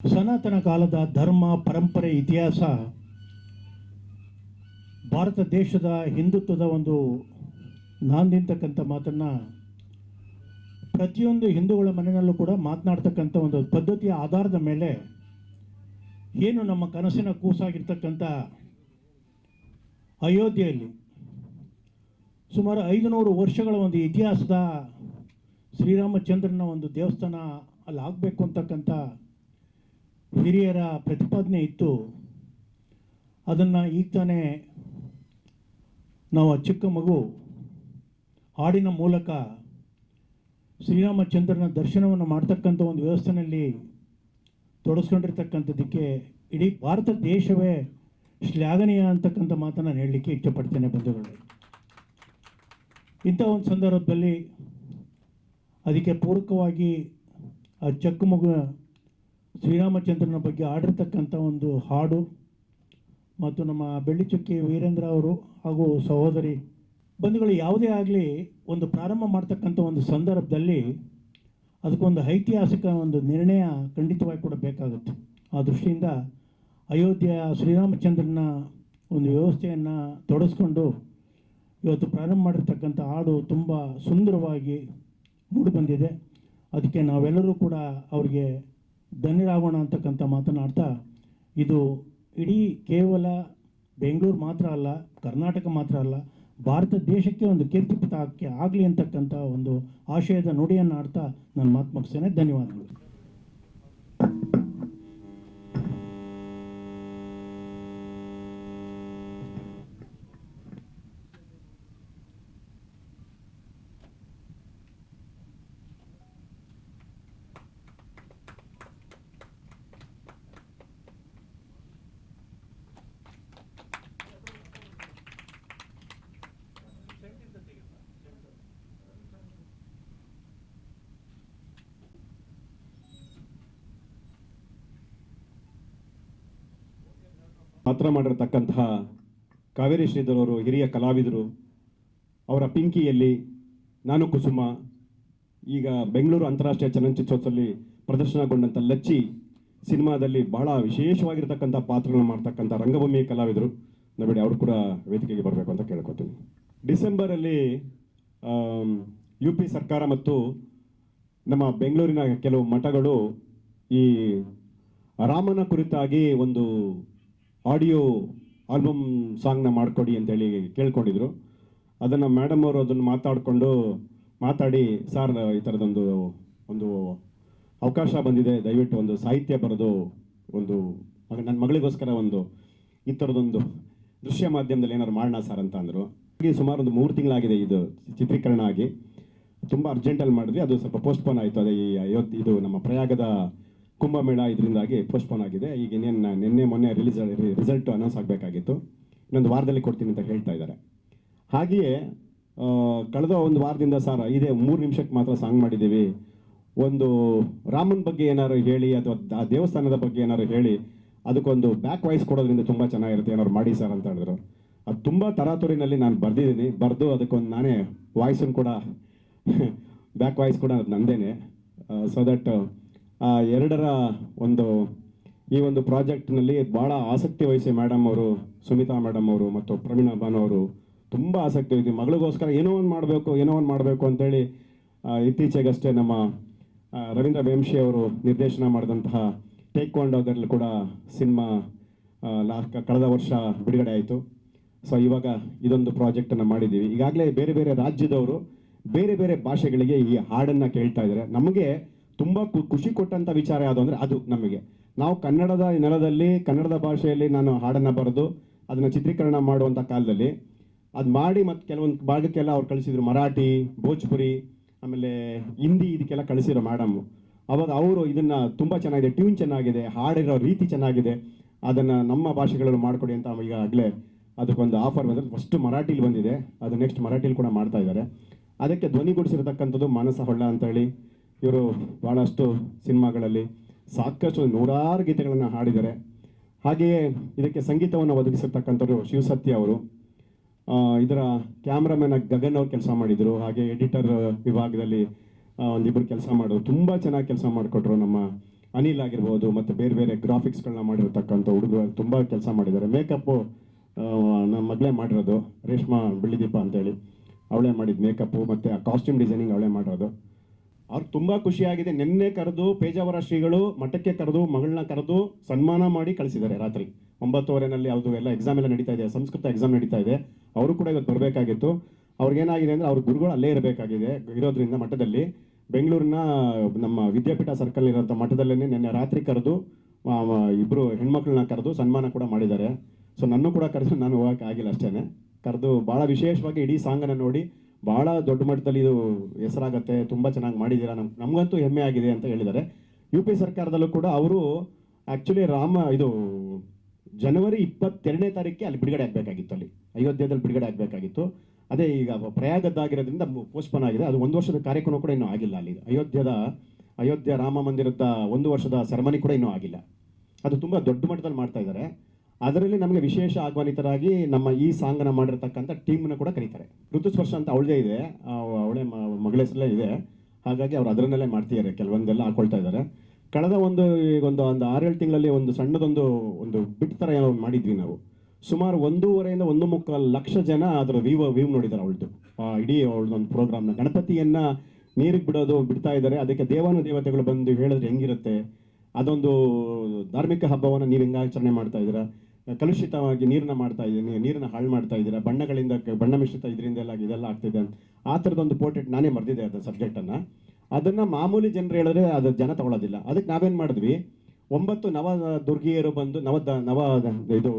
ಸನಾತನ ಕಾಲದ ಧರ್ಮ, ಪರಂಪರೆ, ಇತಿಹಾಸ ಭಾರತ ದೇಶದ ಹಿಂದುತ್ವದ ಒಂದು ನಾಂದಿಂತಕ್ಕಂಥ ಮಾತನ್ನು ಪ್ರತಿಯೊಂದು ಹಿಂದೂಗಳ ಮನೆಯಲ್ಲೂ ಕೂಡ ಮಾತನಾಡ್ತಕ್ಕಂಥ ಒಂದು ಪದ್ಧತಿಯ ಆಧಾರದ ಮೇಲೆ ಏನು ನಮ್ಮ ಕನಸಿನ ಕೂಸಾಗಿರ್ತಕ್ಕಂಥ ಅಯೋಧ್ಯೆಯಲ್ಲಿ ಸುಮಾರು ಐದುನೂರು ವರ್ಷಗಳ ಒಂದು ಇತಿಹಾಸದ ಶ್ರೀರಾಮಚಂದ್ರನ ಒಂದು ದೇವಸ್ಥಾನ ಅಲ್ಲಿ ಆಗಬೇಕು ಅಂತಕ್ಕಂಥ ಹಿರಿಯರ ಪ್ರತಿಪಾದನೆ ಇತ್ತು. ಅದನ್ನು ಈಗ ತಾನೇ ನಾವು ಚಿಕ್ಕ ಮಗು ಹಾಡಿನ ಮೂಲಕ ಶ್ರೀರಾಮಚಂದ್ರನ ದರ್ಶನವನ್ನು ಮಾಡ್ತಕ್ಕಂಥ ಒಂದು ವ್ಯವಸ್ಥೆಯಲ್ಲಿ ತೊಡಸ್ಕೊಂಡಿರ್ತಕ್ಕಂಥದ್ದಕ್ಕೆ ಇಡೀ ಭಾರತ ದೇಶವೇ ಶ್ಲಾಘನೀಯ ಅಂತಕ್ಕಂಥ ಮಾತನ್ನು ನಾನು ಹೇಳಲಿಕ್ಕೆ ಇಚ್ಛಪಡ್ತೇನೆ ಬಂಧುಗಳು. ಇಂಥ ಒಂದು ಸಂದರ್ಭದಲ್ಲಿ ಅದಕ್ಕೆ ಪೂರಕವಾಗಿ ಆ ಚಕ್ಕ ಮಗು ಶ್ರೀರಾಮಚಂದ್ರನ ಬಗ್ಗೆ ಆಡಿರ್ತಕ್ಕಂಥ ಒಂದು ಹಾಡು ಮತ್ತು ನಮ್ಮ ಬೆಳ್ಳಿಚುಕ್ಕಿ ವೀರೇಂದ್ರ ಅವರು ಹಾಗೂ ಸಹೋದರಿ ಬಂಧುಗಳು ಯಾವುದೇ ಆಗಲಿ ಒಂದು ಪ್ರಾರಂಭ ಮಾಡ್ತಕ್ಕಂಥ ಒಂದು ಸಂದರ್ಭದಲ್ಲಿ ಅದಕ್ಕೊಂದು ಐತಿಹಾಸಿಕ ಒಂದು ನಿರ್ಣಯ ಖಂಡಿತವಾಗಿ ಕೂಡ ಬೇಕಾಗುತ್ತೆ. ಆ ದೃಷ್ಟಿಯಿಂದ ಅಯೋಧ್ಯೆಯ ಶ್ರೀರಾಮಚಂದ್ರನ ಒಂದು ವ್ಯವಸ್ಥೆಯನ್ನು ತೊಡಸ್ಕೊಂಡು ಇವತ್ತು ಪ್ರಾರಂಭ ಮಾಡಿರ್ತಕ್ಕಂಥ ಹಾಡು ತುಂಬ ಸುಂದರವಾಗಿ ಮೂಡಿಬಂದಿದೆ ಅದಕ್ಕೆ ನಾವೆಲ್ಲರೂ ಕೂಡ ಅವರಿಗೆ ಧನ್ಯರಾಗೋಣ ಅಂತಕ್ಕಂಥ ಮಾತನಾಡ್ತಾ, ಇದು ಇಡೀ ಕೇವಲ ಬೆಂಗಳೂರು ಮಾತ್ರ ಅಲ್ಲ, ಕರ್ನಾಟಕ ಮಾತ್ರ ಅಲ್ಲ, ಭಾರತ ದೇಶಕ್ಕೆ ಒಂದು ಕೀರ್ತಿಪಥಕ್ಕೆ ಆಗಲಿ ಅಂತಕ್ಕಂಥ ಒಂದು ಆಶಯದ ನುಡಿಯನ್ನು ಆಡ್ತಾ ನಾನು ಮಾತು ಮುಗಿಸ್ತೇನೆ. ಧನ್ಯವಾದಗಳು. ಪಾತ್ರ ಮಾಡಿರ್ತಕ್ಕಂತಹ ಕಾವೇರಿ ಶ್ರೀಧರ್ ಅವರು ಹಿರಿಯ ಕಲಾವಿದರು, ಅವರ ಪಿಂಕಿಯಲ್ಲಿ ನಾನು ಕುಸುಮ, ಈಗ ಬೆಂಗಳೂರು ಅಂತಾರಾಷ್ಟ್ರೀಯ ಚಲನಚಿತ್ರೋತ್ಸವದಲ್ಲಿ ಪ್ರದರ್ಶನಗೊಂಡಂಥ ಲಚ್ಚಿ ಸಿನಿಮಾದಲ್ಲಿ ಬಹಳ ವಿಶೇಷವಾಗಿರ್ತಕ್ಕಂಥ ಪಾತ್ರಗಳನ್ನು ಮಾಡ್ತಕ್ಕಂಥ ರಂಗಭೂಮಿ ಕಲಾವಿದರು. ನೋಡಿ ಅವರು ಕೂಡ ವೇದಿಕೆಗೆ ಬರಬೇಕು ಅಂತ ಕೇಳ್ಕೊತೀನಿ. ಡಿಸೆಂಬರಲ್ಲಿ ಯು ಪಿ ಸರ್ಕಾರ ಮತ್ತು ನಮ್ಮ ಬೆಂಗಳೂರಿನ ಕೆಲವು ಮಠಗಳು ಈ ರಾಮನ ಕುರಿತಾಗಿ ಒಂದು ಆಡಿಯೋ ಆಲ್ಬಮ್ ಸಾಂಗ್ನ ಮಾಡಿಕೊಡಿ ಅಂತೇಳಿ ಕೇಳ್ಕೊಂಡಿದ್ರು. ಅದನ್ನು ಮೇಡಮ್ ಅವರು ಅದನ್ನು ಮಾತಾಡಿಕೊಂಡು ಮಾತಾಡಿ ಸರ್ ಈ ಥರದೊಂದು ಒಂದು ಅವಕಾಶ ಬಂದಿದೆ. ದಯವಿಟ್ಟು ಒಂದು ಸಾಹಿತ್ಯ ಬರೆದು ಒಂದು ನನ್ನ ಮಗಳಿಗೋಸ್ಕರ ಒಂದು ಈ ಥರದೊಂದು ದೃಶ್ಯ ಮಾಧ್ಯಮದಲ್ಲಿ ಏನಾದ್ರು ಮಾಡೋಣ ಸರ್ ಅಂತ ಅಂದರು. ಹಾಗೆ ಸುಮಾರು ಒಂದು ಮೂರು ತಿಂಗಳಾಗಿದೆ ಇದು ಚಿತ್ರೀಕರಣ ಆಗಿ. ತುಂಬ ಅರ್ಜೆಂಟಲ್ಲಿ ಮಾಡಿದ್ವಿ. ಅದು ಸ್ವಲ್ಪ ಪೋಸ್ಟ್ಪೋನ್ ಆಯಿತು. ಅದೇ ಈ ಅಯೋಧ್ಯೆ ಇದು ನಮ್ಮ ಪ್ರಯಾಗದ ಕುಂಭಮೇಳ ಇದರಿಂದಾಗಿ ಪೋಸ್ಟ್ಪೋನ್ ಆಗಿದೆ. ಈಗ ಇನ್ನೇನು ನಿನ್ನೆ ಮೊನ್ನೆ ರಿಲೀಸ್ ರಿಸಲ್ಟ್ ಅನೌನ್ಸ್ ಆಗಬೇಕಾಗಿತ್ತು. ಇನ್ನೊಂದು ವಾರದಲ್ಲಿ ಕೊಡ್ತೀನಿ ಅಂತ ಹೇಳ್ತಾ ಇದ್ದಾರೆ. ಹಾಗೆಯೇ ಕಳೆದ ಒಂದು ವಾರದಿಂದ ಸರ್, ಇದೇ ಮೂರು ನಿಮಿಷಕ್ಕೆ ಮಾತ್ರ ಸಾಂಗ್ ಮಾಡಿದ್ದೀವಿ. ಒಂದು ರಾಮನ ಬಗ್ಗೆ ಏನಾದ್ರು ಹೇಳಿ ಅಥವಾ ಆ ದೇವಸ್ಥಾನದ ಬಗ್ಗೆ ಏನಾದ್ರು ಹೇಳಿ, ಅದಕ್ಕೊಂದು ಬ್ಯಾಕ್ ವಾಯ್ಸ್ ಕೊಡೋದ್ರಿಂದ ತುಂಬ ಚೆನ್ನಾಗಿರುತ್ತೆ. ಏನಾದ್ರು ಮಾಡಿ ಸರ್ ಅಂತ ಹೇಳಿದ್ರು. ಅದು ತುಂಬ ತರಾತುರಿನಲ್ಲಿ ನಾನು ಬರೆದಿದ್ದೀನಿ. ಬರೆದು ಅದಕ್ಕೊಂದು ನಾನೇ ವಾಯ್ಸನ್ನು ಕೂಡ ಬ್ಯಾಕ್ ವಾಯ್ಸ್ ಕೂಡ ಅದು ನಂದೇನೆ ಸೊ ದಟ್ ಎರಡರ ಒಂದು ಈ ಒಂದು ಪ್ರಾಜೆಕ್ಟ್ನಲ್ಲಿ ಭಾಳ ಆಸಕ್ತಿ ವಹಿಸಿ ಮೇಡಮ್ ಅವರು ಸುಮಿತಾ ಮೇಡಮ್ ಅವರು ಮತ್ತು ಪ್ರವೀಣ ಬಾನು ಅವರು ತುಂಬ ಆಸಕ್ತಿ ವಹಿಸಿ ಮಗಳಿಗೋಸ್ಕರ ಏನೋ ಒಂದು ಮಾಡಬೇಕು ಏನೋ ಒಂದು ಮಾಡಬೇಕು ಅಂತೇಳಿ ಆ, ಇತ್ತೀಚೆಗಷ್ಟೇ ನಮ್ಮ ರವೀಂದ್ರ ವೇಂಶಿ ಅವರು ನಿರ್ದೇಶನ ಮಾಡಿದಂತಹ ಟೇಕ್ವಾಂಡೋದಲ್ಲಿ ಕೂಡ ಸಿನಿಮಾ ಲಾಸ್ಟ್ ಕಳೆದ ವರ್ಷ ಬಿಡುಗಡೆ ಆಯಿತು. ಸೊ ಇವಾಗ ಇದೊಂದು ಪ್ರಾಜೆಕ್ಟನ್ನು ಮಾಡಿದ್ದೀವಿ. ಈಗಾಗಲೇ ಬೇರೆ ಬೇರೆ ರಾಜ್ಯದವರು ಬೇರೆ ಬೇರೆ ಭಾಷೆಗಳಿಗೆ ಈ ಹಾಡನ್ನು ಕೇಳ್ತಾ ಇದ್ದಾರೆ. ನಮಗೆ ತುಂಬ ಖುಷಿ ಕೊಟ್ಟಂಥ ವಿಚಾರ ಯಾವುದು ಅಂದರೆ ಅದು ನಮಗೆ. ನಾವು ಕನ್ನಡದ ನೆಲದಲ್ಲಿ, ಕನ್ನಡದ ಭಾಷೆಯಲ್ಲಿ ನಾನು ಹಾಡನ್ನು ಬರೆದು ಅದನ್ನು ಚಿತ್ರೀಕರಣ ಮಾಡುವಂಥ ಕಾಲದಲ್ಲಿ ಅದು ಮಾಡಿ ಮತ್ತು ಕೆಲವೊಂದು ಭಾಗಕ್ಕೆಲ್ಲ ಅವ್ರು ಕಳಿಸಿದ್ರು. ಮರಾಠಿ, ಭೋಜ್ಪುರಿ, ಆಮೇಲೆ ಹಿಂದಿ ಇದಕ್ಕೆಲ್ಲ ಕಳಿಸಿರೋ ಮೇಡಮ್ ಅವಾಗ ಅವರು ಇದನ್ನ ತುಂಬ ಚೆನ್ನಾಗಿದೆ ಟ್ಯೂನ್ ಚೆನ್ನಾಗಿದೆ, ಹಾಡಿರೋ ರೀತಿ ಚೆನ್ನಾಗಿದೆ. ಅದನ್ನು ನಮ್ಮ ಭಾಷೆಗಳಲ್ಲಿ ಮಾಡಿಕೊಡಿ ಅಂತ ಈಗಾಗಲೇ ಅದಕ್ಕೊಂದು ಆಫರ್ ಬಂದರೆ ಫಸ್ಟ್ ಮರಾಠಿಲಿ ಬಂದಿದೆ. ಅದು ನೆಕ್ಸ್ಟ್ ಮರಾಠಿಲಿ ಕೂಡ ಮಾಡ್ತಾ ಇದ್ದಾರೆ. ಅದಕ್ಕೆ ಧ್ವನಿಗೂಡಿಸಿರತಕ್ಕಂಥದ್ದು ಮಾನಸ ಹೊಳ್ಳ ಅಂತೇಳಿ ಇವರು ಭಾಳಷ್ಟು ಸಿನಿಮಾಗಳಲ್ಲಿ ಸಾಕಷ್ಟು ನೂರಾರು ಗೀತೆಗಳನ್ನು ಹಾಡಿದ್ದಾರೆ. ಹಾಗೆಯೇ ಇದಕ್ಕೆ ಸಂಗೀತವನ್ನು ಒದಗಿಸಿರ್ತಕ್ಕಂಥವ್ರು ಶಿವಸತ್ಯ ಅವರು. ಇದರ ಕ್ಯಾಮ್ರಾಮನ್ ಗಗನ್ ಅವ್ರು ಕೆಲಸ ಮಾಡಿದರು. ಹಾಗೆ ಎಡಿಟರ್ ವಿಭಾಗದಲ್ಲಿ ಒಂದಿಬ್ಬರು ಕೆಲಸ ಮಾಡೋರು ತುಂಬ ಚೆನ್ನಾಗಿ ಕೆಲಸ ಮಾಡಿಕೊಟ್ರು ನಮ್ಮ ಅನಿಲ್ ಆಗಿರ್ಬೋದು ಮತ್ತು ಬೇರೆ ಬೇರೆ ಗ್ರಾಫಿಕ್ಸ್ಗಳನ್ನ ಮಾಡಿರ್ತಕ್ಕಂಥ ಹುಡುಗರು ತುಂಬ ಕೆಲಸ ಮಾಡಿದ್ದಾರೆ. ಮೇಕಪ್ಪು ನಮ್ಮ ಮಗಳೇ ಮಾಡಿರೋದು, ರೇಷ್ಮಾ ಬೆಳ್ಳಿದೀಪ ಅಂತೇಳಿ. ಅವಳೇ ಮಾಡಿದ್ದು ಮೇಕಪ್ಪು ಮತ್ತು ಆ ಕಾಸ್ಟ್ಯೂಮ್ ಡಿಸೈನಿಂಗ್ ಅವಳೇ ಮಾಡಿರೋದು. ಅವ್ರಿಗೆ ತುಂಬ ಖುಷಿಯಾಗಿದೆ. ನಿನ್ನೆ ಕರೆದು ಪೇಜಾವರ ಶ್ರೀಗಳು ಮಠಕ್ಕೆ ಕರೆದು, ಮಗಳನ್ನ ಕರೆದು ಸನ್ಮಾನ ಮಾಡಿ ಕಳಿಸಿದ್ದಾರೆ ರಾತ್ರಿ. ಒಂಬತ್ತುವರೆನಲ್ಲಿ ಅವ್ರದ್ದು ಎಲ್ಲ ಎಕ್ಸಾಮ್ ಎಲ್ಲ ನಡೀತಾ ಇದೆ. ಸಂಸ್ಕೃತ ಎಕ್ಸಾಮ್ ನಡೀತಾ ಇದೆ. ಅವರು ಕೂಡ ಇವತ್ತು ಬರಬೇಕಾಗಿತ್ತು. ಅವ್ರಿಗೇನಾಗಿದೆ ಅಂದರೆ ಅವ್ರ ಗುರುಗಳು ಅಲ್ಲೇ ಇರಬೇಕಾಗಿದೆ, ಇರೋದ್ರಿಂದ ಮಠದಲ್ಲಿ. ಬೆಂಗಳೂರಿನ ನಮ್ಮ ವಿದ್ಯಾಪೀಠ ಸರ್ಕಲ್ ಇರೋಂಥ ಮಠದಲ್ಲೇ ನಿನ್ನೆ ರಾತ್ರಿ ಕರೆದು ಇಬ್ಬರು ಹೆಣ್ಮಕ್ಳನ್ನ ಕರೆದು ಸನ್ಮಾನ ಕೂಡ ಮಾಡಿದ್ದಾರೆ. ಸೊ ನನ್ನೂ ಕೂಡ ಕರೆದು ನಾನು ಹೋಗಕ್ಕೆ ಆಗಿಲ್ಲ ಅಷ್ಟೇ ಕರೆದು ಭಾಳ ವಿಶೇಷವಾಗಿ ಇಡೀ ಸಾಂಗನ್ನು ನೋಡಿ ಭಾಳ ದೊಡ್ಡ ಮಟ್ಟದಲ್ಲಿ ಇದು ಹೆಸರಾಗತ್ತೆ, ತುಂಬ ಚೆನ್ನಾಗಿ ಮಾಡಿದ್ದೀರಾ ನಮ್, ನಮಗಂತೂ ಹೆಮ್ಮೆ ಆಗಿದೆ ಅಂತ ಹೇಳಿದ್ದಾರೆ. ಯು ಪಿ ಸರ್ಕಾರದಲ್ಲೂ ಕೂಡ ಅವರು ಆ್ಯಕ್ಚುಲಿ ರಾಮ, ಇದು ಜನವರಿ ಇಪ್ಪತ್ತೆರಡನೇ ತಾರೀಕಿಗೆ ಅಲ್ಲಿ ಬಿಡುಗಡೆ ಆಗಬೇಕಾಗಿತ್ತು ಅಲ್ಲಿ. ಅಯೋಧ್ಯೆಯಲ್ಲಿ ಬಿಡುಗಡೆ ಆಗಬೇಕಾಗಿತ್ತು. ಅದೇ ಈಗ ಪ್ರಯಾಗದ್ದಾಗಿರೋದ್ರಿಂದ ಪೋಸ್ಟ್ಪೋನ್ ಆಗಿದೆ. ಅದು ಒಂದು ವರ್ಷದ ಕಾರ್ಯಕ್ರಮ ಕೂಡ ಇನ್ನೂ ಆಗಿಲ್ಲ ಅಲ್ಲಿ. ಅಯೋಧ್ಯದ, ಅಯೋಧ್ಯ ರಾಮ ಮಂದಿರದ ಒಂದು ವರ್ಷದ ಸೆರೆಮನಿ ಕೂಡ ಇನ್ನೂ ಆಗಿಲ್ಲ. ಅದು ತುಂಬ ದೊಡ್ಡ ಮಟ್ಟದಲ್ಲಿ ಮಾಡ್ತಾ ಇದ್ದಾರೆ. ಅದರಲ್ಲಿ ನಮಗೆ ವಿಶೇಷ ಆಹ್ವಾನಿತರಾಗಿ ನಮ್ಮ ಈ ಸಾಂಗನ ಮಾಡಿರ್ತಕ್ಕಂಥ ಟೀಮ್ನ ಕೂಡ ಕರೀತಾರೆ. ಋತುಸ್ಪರ್ಶ ಅಂತ ಅವಳದೇ ಇದೆ. ಅವಳೆ ಮಗಳ ಹೆಸರಲ್ಲೇ ಇದೆ. ಹಾಗಾಗಿ ಅವ್ರು ಅದರನ್ನಲ್ಲೇ ಮಾಡ್ತಿದ್ದಾರೆ. ಕೆಲವೊಂದೆಲ್ಲ ಹಾಕೊಳ್ತಾ ಇದ್ದಾರೆ. ಕಳೆದ ಒಂದು, ಈಗ ಒಂದು ಒಂದು ಆರೇಳು ತಿಂಗಳಲ್ಲಿ ಒಂದು ಸಣ್ಣದೊಂದು, ಒಂದು ಬಿಟ್ ಥರ ಏನೋ ಮಾಡಿದ್ವಿ ನಾವು. ಸುಮಾರು ಒಂದೂವರೆಯಿಂದ ಒಂದು ಮುಕ್ಕಾಲು ಲಕ್ಷ ಜನ ಅದರ ವೀವ್ ವೀವ್ ನೋಡಿದ್ದಾರೆ ಅವಳದು. ಇಡೀ ಅವಳದೊಂದು ಪ್ರೋಗ್ರಾಮ್ನ ಗಣಪತಿಯನ್ನ ನೀರಿಗೆ ಬಿಡೋದು ಬಿಡ್ತಾ ಇದ್ದಾರೆ. ಅದಕ್ಕೆ ದೇವಾನು ದೇವತೆಗಳು ಬಂದು ಹೇಳಿದ್ರೆ ಹೆಂಗಿರುತ್ತೆ? ಅದೊಂದು ಧಾರ್ಮಿಕ ಹಬ್ಬವನ್ನು ನೀವು ಹೆಂಗೆ ಆಚರಣೆ ಮಾಡ್ತಾ ಇದ್ದೀರಾ? ಕಲುಷಿತವಾಗಿ ನೀರನ್ನ ಮಾಡ್ತಾ ಇದ್ದೀನಿ ನೀರನ್ನ ಹಾಳು ಮಾಡ್ತಾ ಇದ್ದೀರಾ ಬಣ್ಣಗಳಿಂದ ಬಣ್ಣ ಮಿಶ್ರಿತ ಇದರಿಂದ ಎಲ್ಲ ಇದೆಲ್ಲ ಆಗ್ತಿದೆ ಅಂತ. ಆ ಥರದೊಂದು ಪೋರ್ಟ್ರೇಟ್ ನಾನೇ ಮರೆದಿದ್ದೆ ಅದು ಸಬ್ಜೆಕ್ಟನ್ನು ಅದನ್ನು ಮಾಮೂಲಿ ಜನರು ಹೇಳಿದ್ರೆ ಅದು ಜನ ತಗೊಳ್ಳೋದಿಲ್ಲ ಅದಕ್ಕೆ ನಾವೇನು ಮಾಡಿದ್ವಿ, ಒಂಬತ್ತು ನವ ದುರ್ಗಿಯರು ಬಂದು, ನವ ನವ ಇದು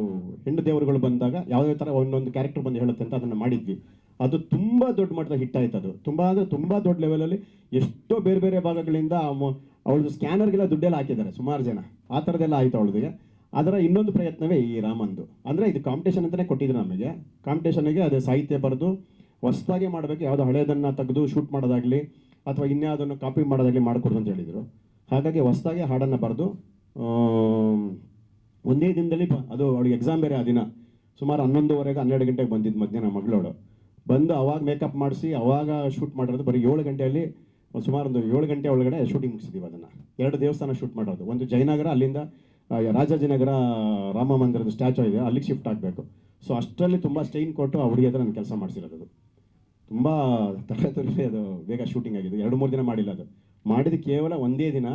ಹೆಣ್ಣು ದೇವರುಗಳು ಬಂದಾಗ ಯಾವುದೇ ಥರ ಒಂದೊಂದು ಕ್ಯಾರೆಕ್ಟರ್ ಬಂದು ಹೇಳುತ್ತೆ ಅಂತ ಅದನ್ನು ಮಾಡಿದ್ವಿ. ಅದು ತುಂಬ ದೊಡ್ಡ ಮಟ್ಟದ ಹಿಟ್ ಆಯ್ತು ಅದು. ತುಂಬ ಅಂದರೆ ತುಂಬ ದೊಡ್ಡ ಲೆವೆಲಲ್ಲಿ ಎಷ್ಟೋ ಬೇರೆ ಬೇರೆ ಭಾಗಗಳಿಂದ ಅವಳದು ಸ್ಕ್ಯಾನರ್ಗೆಲ್ಲ ದುಡ್ಡೆಲ್ಲ ಹಾಕಿದ್ದಾರೆ ಸುಮಾರು ಜನ. ಆ ಥರದ್ದೆಲ್ಲ ಆಯ್ತು ಅವಳದಿಗೆ ಅದರ ಇನ್ನೊಂದು ಪ್ರಯತ್ನವೇ ಈ ರಾಮಂದು. ಅಂದರೆ ಇದು ಕಾಂಪಿಟೇಷನ್ ಅಂತಲೇ ಕೊಟ್ಟಿದ್ರು ನಮಗೆ. ಕಾಂಪಿಟೇಷನ್ಗೆ ಅದೇ ಸಾಹಿತ್ಯ ಬರೆದು ಹೊಸದಾಗಿ ಮಾಡಬೇಕು. ಯಾವುದೋ ಹಳೆಯದನ್ನು ತೆಗೆದು ಶೂಟ್ ಮಾಡೋದಾಗಲಿ ಅಥವಾ ಇನ್ಯಾವುದನ್ನು ಕಾಪಿ ಮಾಡೋದಾಗಲಿ ಮಾಡಿಕೊಡು ಅಂತ ಹೇಳಿದರು. ಹಾಗಾಗಿ ಹೊಸದಾಗಿ ಹಾಡನ್ನು ಬರೆದು ಒಂದೇ ದಿನದಲ್ಲಿ ಅದು ಅವಳಿಗೆ ಎಕ್ಸಾಮ್ ಬೇರೆ ಆ ದಿನ. ಸುಮಾರು ಹನ್ನೊಂದುವರೆಗೆ ಹನ್ನೆರಡು ಗಂಟೆಗೆ ಬಂದಿದ್ದು ಮಧ್ಯಾಹ್ನ ಮಗಳೋಳು. ಬಂದು ಅವಾಗ ಮೇಕಪ್ ಮಾಡಿಸಿ, ಅವಾಗ ಶೂಟ್ ಮಾಡಿರೋದು ಬರೀ ಏಳು ಗಂಟೆಯಲ್ಲಿ, ಸುಮಾರು ಒಂದು ಏಳು ಗಂಟೆ ಒಳಗಡೆ ಶೂಟಿಂಗ್ ಮುಗಿಸಿದ್ದೀವಿ ಅದನ್ನು. ಎರಡು ದೇವಸ್ಥಾನ ಶೂಟ್ ಮಾಡೋದು ಒಂದು ಜಯನಗರ, ಅಲ್ಲಿಂದ ರಾಜಾಜಿನಗರ ರಾಮ ಮಂದಿರದ ಸ್ಟ್ಯಾಚು ಇದೆ, ಅಲ್ಲಿಗೆ ಶಿಫ್ಟ್ ಆಗಬೇಕು. ಸೊ ಅಷ್ಟರಲ್ಲಿ ತುಂಬ ಸ್ಟೈನ್ ಕೊಟ್ಟು ಆ ಹತ್ರ ನಾನು ಕೆಲಸ ಮಾಡಿಸಿರೋದು ಅದು. ತುಂಬ ತರಗತಿ ಅದು ಬೇಗ ಶೂಟಿಂಗ್ ಆಗಿದೆ. ಎರಡು ಮೂರು ದಿನ ಮಾಡಿಲ್ಲ ಅದು. ಮಾಡಿದ ಕೇವಲ ಒಂದೇ ದಿನ.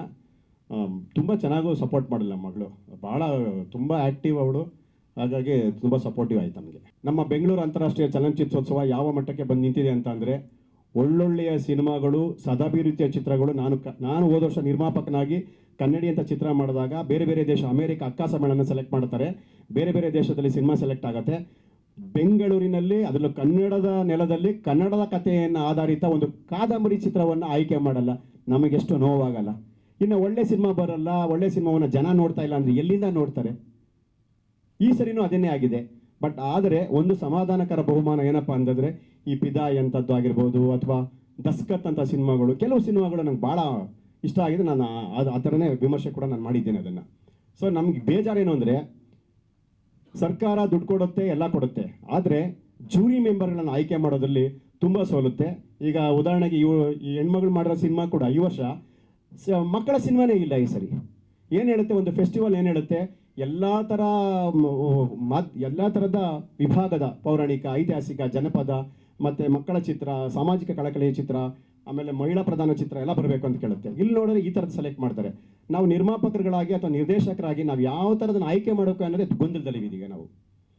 ತುಂಬ ಚೆನ್ನಾಗೂ ಸಪೋರ್ಟ್ ಮಾಡಿಲ್ಲ ಮಗಳು. ಭಾಳ ತುಂಬ ಆ್ಯಕ್ಟಿವ್ ಅವಳು. ಹಾಗಾಗಿ ತುಂಬ ಸಪೋರ್ಟಿವ್ ಆಯಿತು ನಮಗೆ. ನಮ್ಮ ಬೆಂಗಳೂರು ಅಂತಾರಾಷ್ಟ್ರೀಯ ಚಲನಚಿತ್ರೋತ್ಸವ ಯಾವ ಮಟ್ಟಕ್ಕೆ ಬಂದು ನಿಂತಿದೆ ಅಂತ ಅಂದರೆ ಒಳ್ಳೊಳ್ಳೆಯ ಸಿನಿಮಾಗಳು, ಸದಾಭಿರುಚಿಯ ಚಿತ್ರಗಳು. ನಾನು ನಾನು ಹೋದ ವರ್ಷ ನಿರ್ಮಾಪಕನಾಗಿ ಕನ್ನಡಿ ಅಂತ ಚಿತ್ರ ಮಾಡಿದಾಗ ಬೇರೆ ಬೇರೆ ದೇಶ, ಅಮೆರಿಕ ಅಕ್ಕ ಸಮ್ಮೇಳನ ಸೆಲೆಕ್ಟ್ ಮಾಡ್ತಾರೆ ಬೇರೆ ಬೇರೆ ದೇಶದಲ್ಲಿ ಸಿನಿಮಾ ಸೆಲೆಕ್ಟ್ ಆಗುತ್ತೆ. ಬೆಂಗಳೂರಿನಲ್ಲಿ ಅದರಲ್ಲೂ ಕನ್ನಡದ ನೆಲದಲ್ಲಿ, ಕನ್ನಡದ ಕಥೆಯನ್ನು ಆಧಾರಿತ ಒಂದು ಕಾದಂಬರಿ ಚಿತ್ರವನ್ನು ಆಯ್ಕೆ ಮಾಡಲ್ಲ. ನಮಗೆಷ್ಟು ನೋವಾಗಲ್ಲ. ಇನ್ನು ಒಳ್ಳೆ ಸಿನಿಮಾ ಬರಲ್ಲ, ಒಳ್ಳೆ ಸಿನಿಮಾವನ್ನು ಜನ ನೋಡ್ತಾ ಇಲ್ಲ ಅಂದ್ರೆ ಎಲ್ಲಿಂದ ನೋಡ್ತಾರೆ? ಈ ಸರಿನೂ ಅದನ್ನೇ ಆಗಿದೆ. ಬಟ್ ಆದರೆ ಒಂದು ಸಮಾಧಾನಕರ ಬಹುಮಾನ ಏನಪ್ಪ ಅಂತಂದ್ರೆ ಈ ಪಿದಾಯ್ ಅಂತದ್ದು ಆಗಿರ್ಬೋದು ಅಥವಾ ದಸ್ಕತ್ ಅಂತ ಸಿನಿಮಾಗಳು, ಕೆಲವು ಸಿನಿಮಾಗಳು ನಂಗೆ ಭಾಳ ಇಷ್ಟ ಆಗಿದೆ. ನಾನು ಅದು ಆ ಥರನೇ ವಿಮರ್ಶೆ ಕೂಡ ನಾನು ಮಾಡಿದ್ದೇನೆ ಅದನ್ನು. ಸೊ ನಮ್ಗೆ ಬೇಜಾರೇನು ಅಂದರೆ, ಸರ್ಕಾರ ದುಡ್ಡು ಕೊಡುತ್ತೆ, ಎಲ್ಲ ಕೊಡುತ್ತೆ. ಆದರೆ, ಜೂರಿ ಮೆಂಬರ್ಗಳನ್ನು ಆಯ್ಕೆ ಮಾಡೋದ್ರಲ್ಲಿ ತುಂಬ ಸೋಲುತ್ತೆ. ಈಗ ಉದಾಹರಣೆಗೆ ಇವು ಈ ಹೆಣ್ಮಗಳು ಮಾಡಿರೋ ಸಿನಿಮಾ ಕೂಡ ಈ ವರ್ಷ ಮಕ್ಕಳ ಸಿನಿಮಾನೇ ಇಲ್ಲ ಈ ಸರಿ. ಏನು ಹೇಳುತ್ತೆ? ಒಂದು ಫೆಸ್ಟಿವಲ್ ಏನು ಹೇಳುತ್ತೆ? ಎಲ್ಲ ಥರ ಮಾತ್ ಎಲ್ಲ ಥರದ ವಿಭಾಗದ ಪೌರಾಣಿಕ, ಐತಿಹಾಸಿಕ, ಜನಪದ ಮತ್ತು ಮಕ್ಕಳ ಚಿತ್ರ, ಸಾಮಾಜಿಕ ಕಳಕಳಿಯ ಚಿತ್ರ, ಆಮೇಲೆ ಮಹಿಳಾ ಪ್ರಧಾನ ಚಿತ್ರ ಎಲ್ಲ ಬರಬೇಕು ಅಂತ ಕೇಳುತ್ತೆ. ಇಲ್ಲಿ ನೋಡಿದ್ರೆ ಈ ಥರದ್ದು ಸೆಲೆಕ್ಟ್ ಮಾಡ್ತಾರೆ. ನಾವು ನಿರ್ಮಾಪಕರುಗಳಾಗಿ ಅಥವಾ ನಿರ್ದೇಶಕರಾಗಿ ನಾವು ಯಾವ ಥರದನ್ನ ಆಯ್ಕೆ ಮಾಡೋಕೆ ಅನ್ನೋದೇ ಗೊಂದಲದಲ್ಲಿ ಇದೀಗ ನಾವು.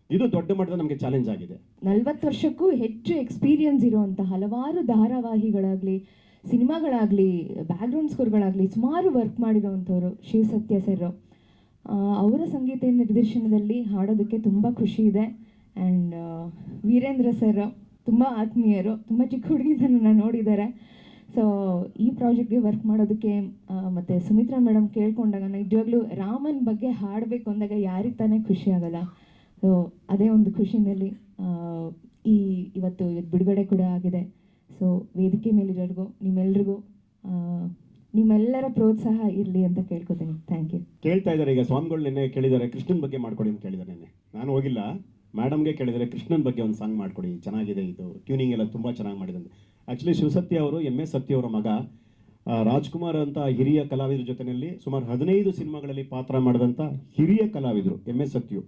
ಇದು ದೊಡ್ಡ ಮಟ್ಟದ ನಮಗೆ ಚಾಲೆಂಜ್ ಆಗಿದೆ. ನಲವತ್ತು ವರ್ಷಕ್ಕೂ ಹೆಚ್ಚು ಎಕ್ಸ್ಪೀರಿಯನ್ಸ್ ಇರುವಂಥ ಹಲವಾರು ಧಾರಾವಾಹಿಗಳಾಗಲಿ, ಸಿನಿಮಾಗಳಾಗಲಿ ಬ್ಯಾಕ್ಗ್ರೌಂಡ್ ಸ್ಕೋರ್ಗಳಾಗಲಿ ಸುಮಾರು ವರ್ಕ್ ಮಾಡಿರುವಂಥವ್ರು ಶಿವ ಸತ್ಯ ಸರ್ ಅವರ ಸಂಗೀತ ನಿರ್ದೇಶನದಲ್ಲಿ ಹಾಡೋದಕ್ಕೆ ತುಂಬ ಖುಷಿ ಇದೆ. ಆ್ಯಂಡ್ ವೀರೇಂದ್ರ ಸರ್ ತುಂಬ ಆತ್ಮೀಯರು, ತುಂಬ ಚಿಕ್ಕ ಹುಡುಗಿಂದನೂ ನೋಡಿದ್ದಾರೆ. ಸೊ ಈ ಪ್ರಾಜೆಕ್ಟ್ಗೆ ವರ್ಕ್ ಮಾಡೋದಕ್ಕೆ ಮತ್ತು ಮತ್ತೆ ಸುಮಿತ್ರಾ ಮೇಡಮ್ ಕೇಳ್ಕೊಂಡಾಗ ನಿಜವಾಗ್ಲೂ ರಾಮನ್ ಬಗ್ಗೆ ಹಾಡಬೇಕು ಅಂದಾಗ ಯಾರಿಗೆ ತಾನೇ ಖುಷಿ ಆಗಲ್ಲ. ಸೊ ಅದೇ ಒಂದು ಖುಷಿನಲ್ಲಿ ಈ ಇವತ್ತು ಇವತ್ತು ಬಿಡುಗಡೆ ಕೂಡ ಆಗಿದೆ. ಸೊ ವೇದಿಕೆ ಮೇಲಿರೋರಿಗೂ, ನಿಮ್ಮೆಲ್ರಿಗೂ ನಿಮ್ಮೆಲ್ಲರ ಪ್ರೋತ್ಸಾಹ ಇರಲಿ ಅಂತ ಕೇಳ್ಕೊತೀನಿ. ಥ್ಯಾಂಕ್ ಯು ಕೇಳ್ತಾ ಇದ್ದಾರೆ. ಈಗ ಸ್ವಾಮಿಗಳು ನಿನ್ನೆ ಕೇಳಿದ್ದಾರೆ. ಕೃಷ್ಣನ್ ಬಗ್ಗೆ ಮಾಡ್ಕೊಡಿ ಅಂತ ಕೇಳಿದ್ದಾರೆ ನಿನ್ನೆ. ನಾನು ಹೋಗಿಲ್ಲ. ಮೇಡಮ್ಗೆ ಕೇಳಿದರೆ ಕೃಷ್ಣನ್ ಬಗ್ಗೆ ಒಂದು ಸಾಂಗ್ ಮಾಡಿಕೊಡಿ. ಚೆನ್ನಾಗಿದೆ ಇದು. ಟ್ಯೂನಿಂಗ್ ಎಲ್ಲ ತುಂಬ ಚೆನ್ನಾಗಿ ಮಾಡಿದಂತೆ. ಆ್ಯಕ್ಚುಲಿ ಶಿವಸತ್ಯ ಅವರು ಎಂ ಎಸ್. ಸತ್ಯ ಅವರ ಮಗ ರಾಜ್ಕುಮಾರ್ ಅಂತ ಹಿರಿಯ ಕಲಾವಿದರ ಜೊತೆಯಲ್ಲಿ ಸುಮಾರು ಹದಿನೈದು ಸಿನಿಮಾಗಳಲ್ಲಿ ಪಾತ್ರ ಮಾಡಿದಂಥ ಹಿರಿಯ ಕಲಾವಿದರು ಎಂ ಎಸ್. ಸತ್ಯು.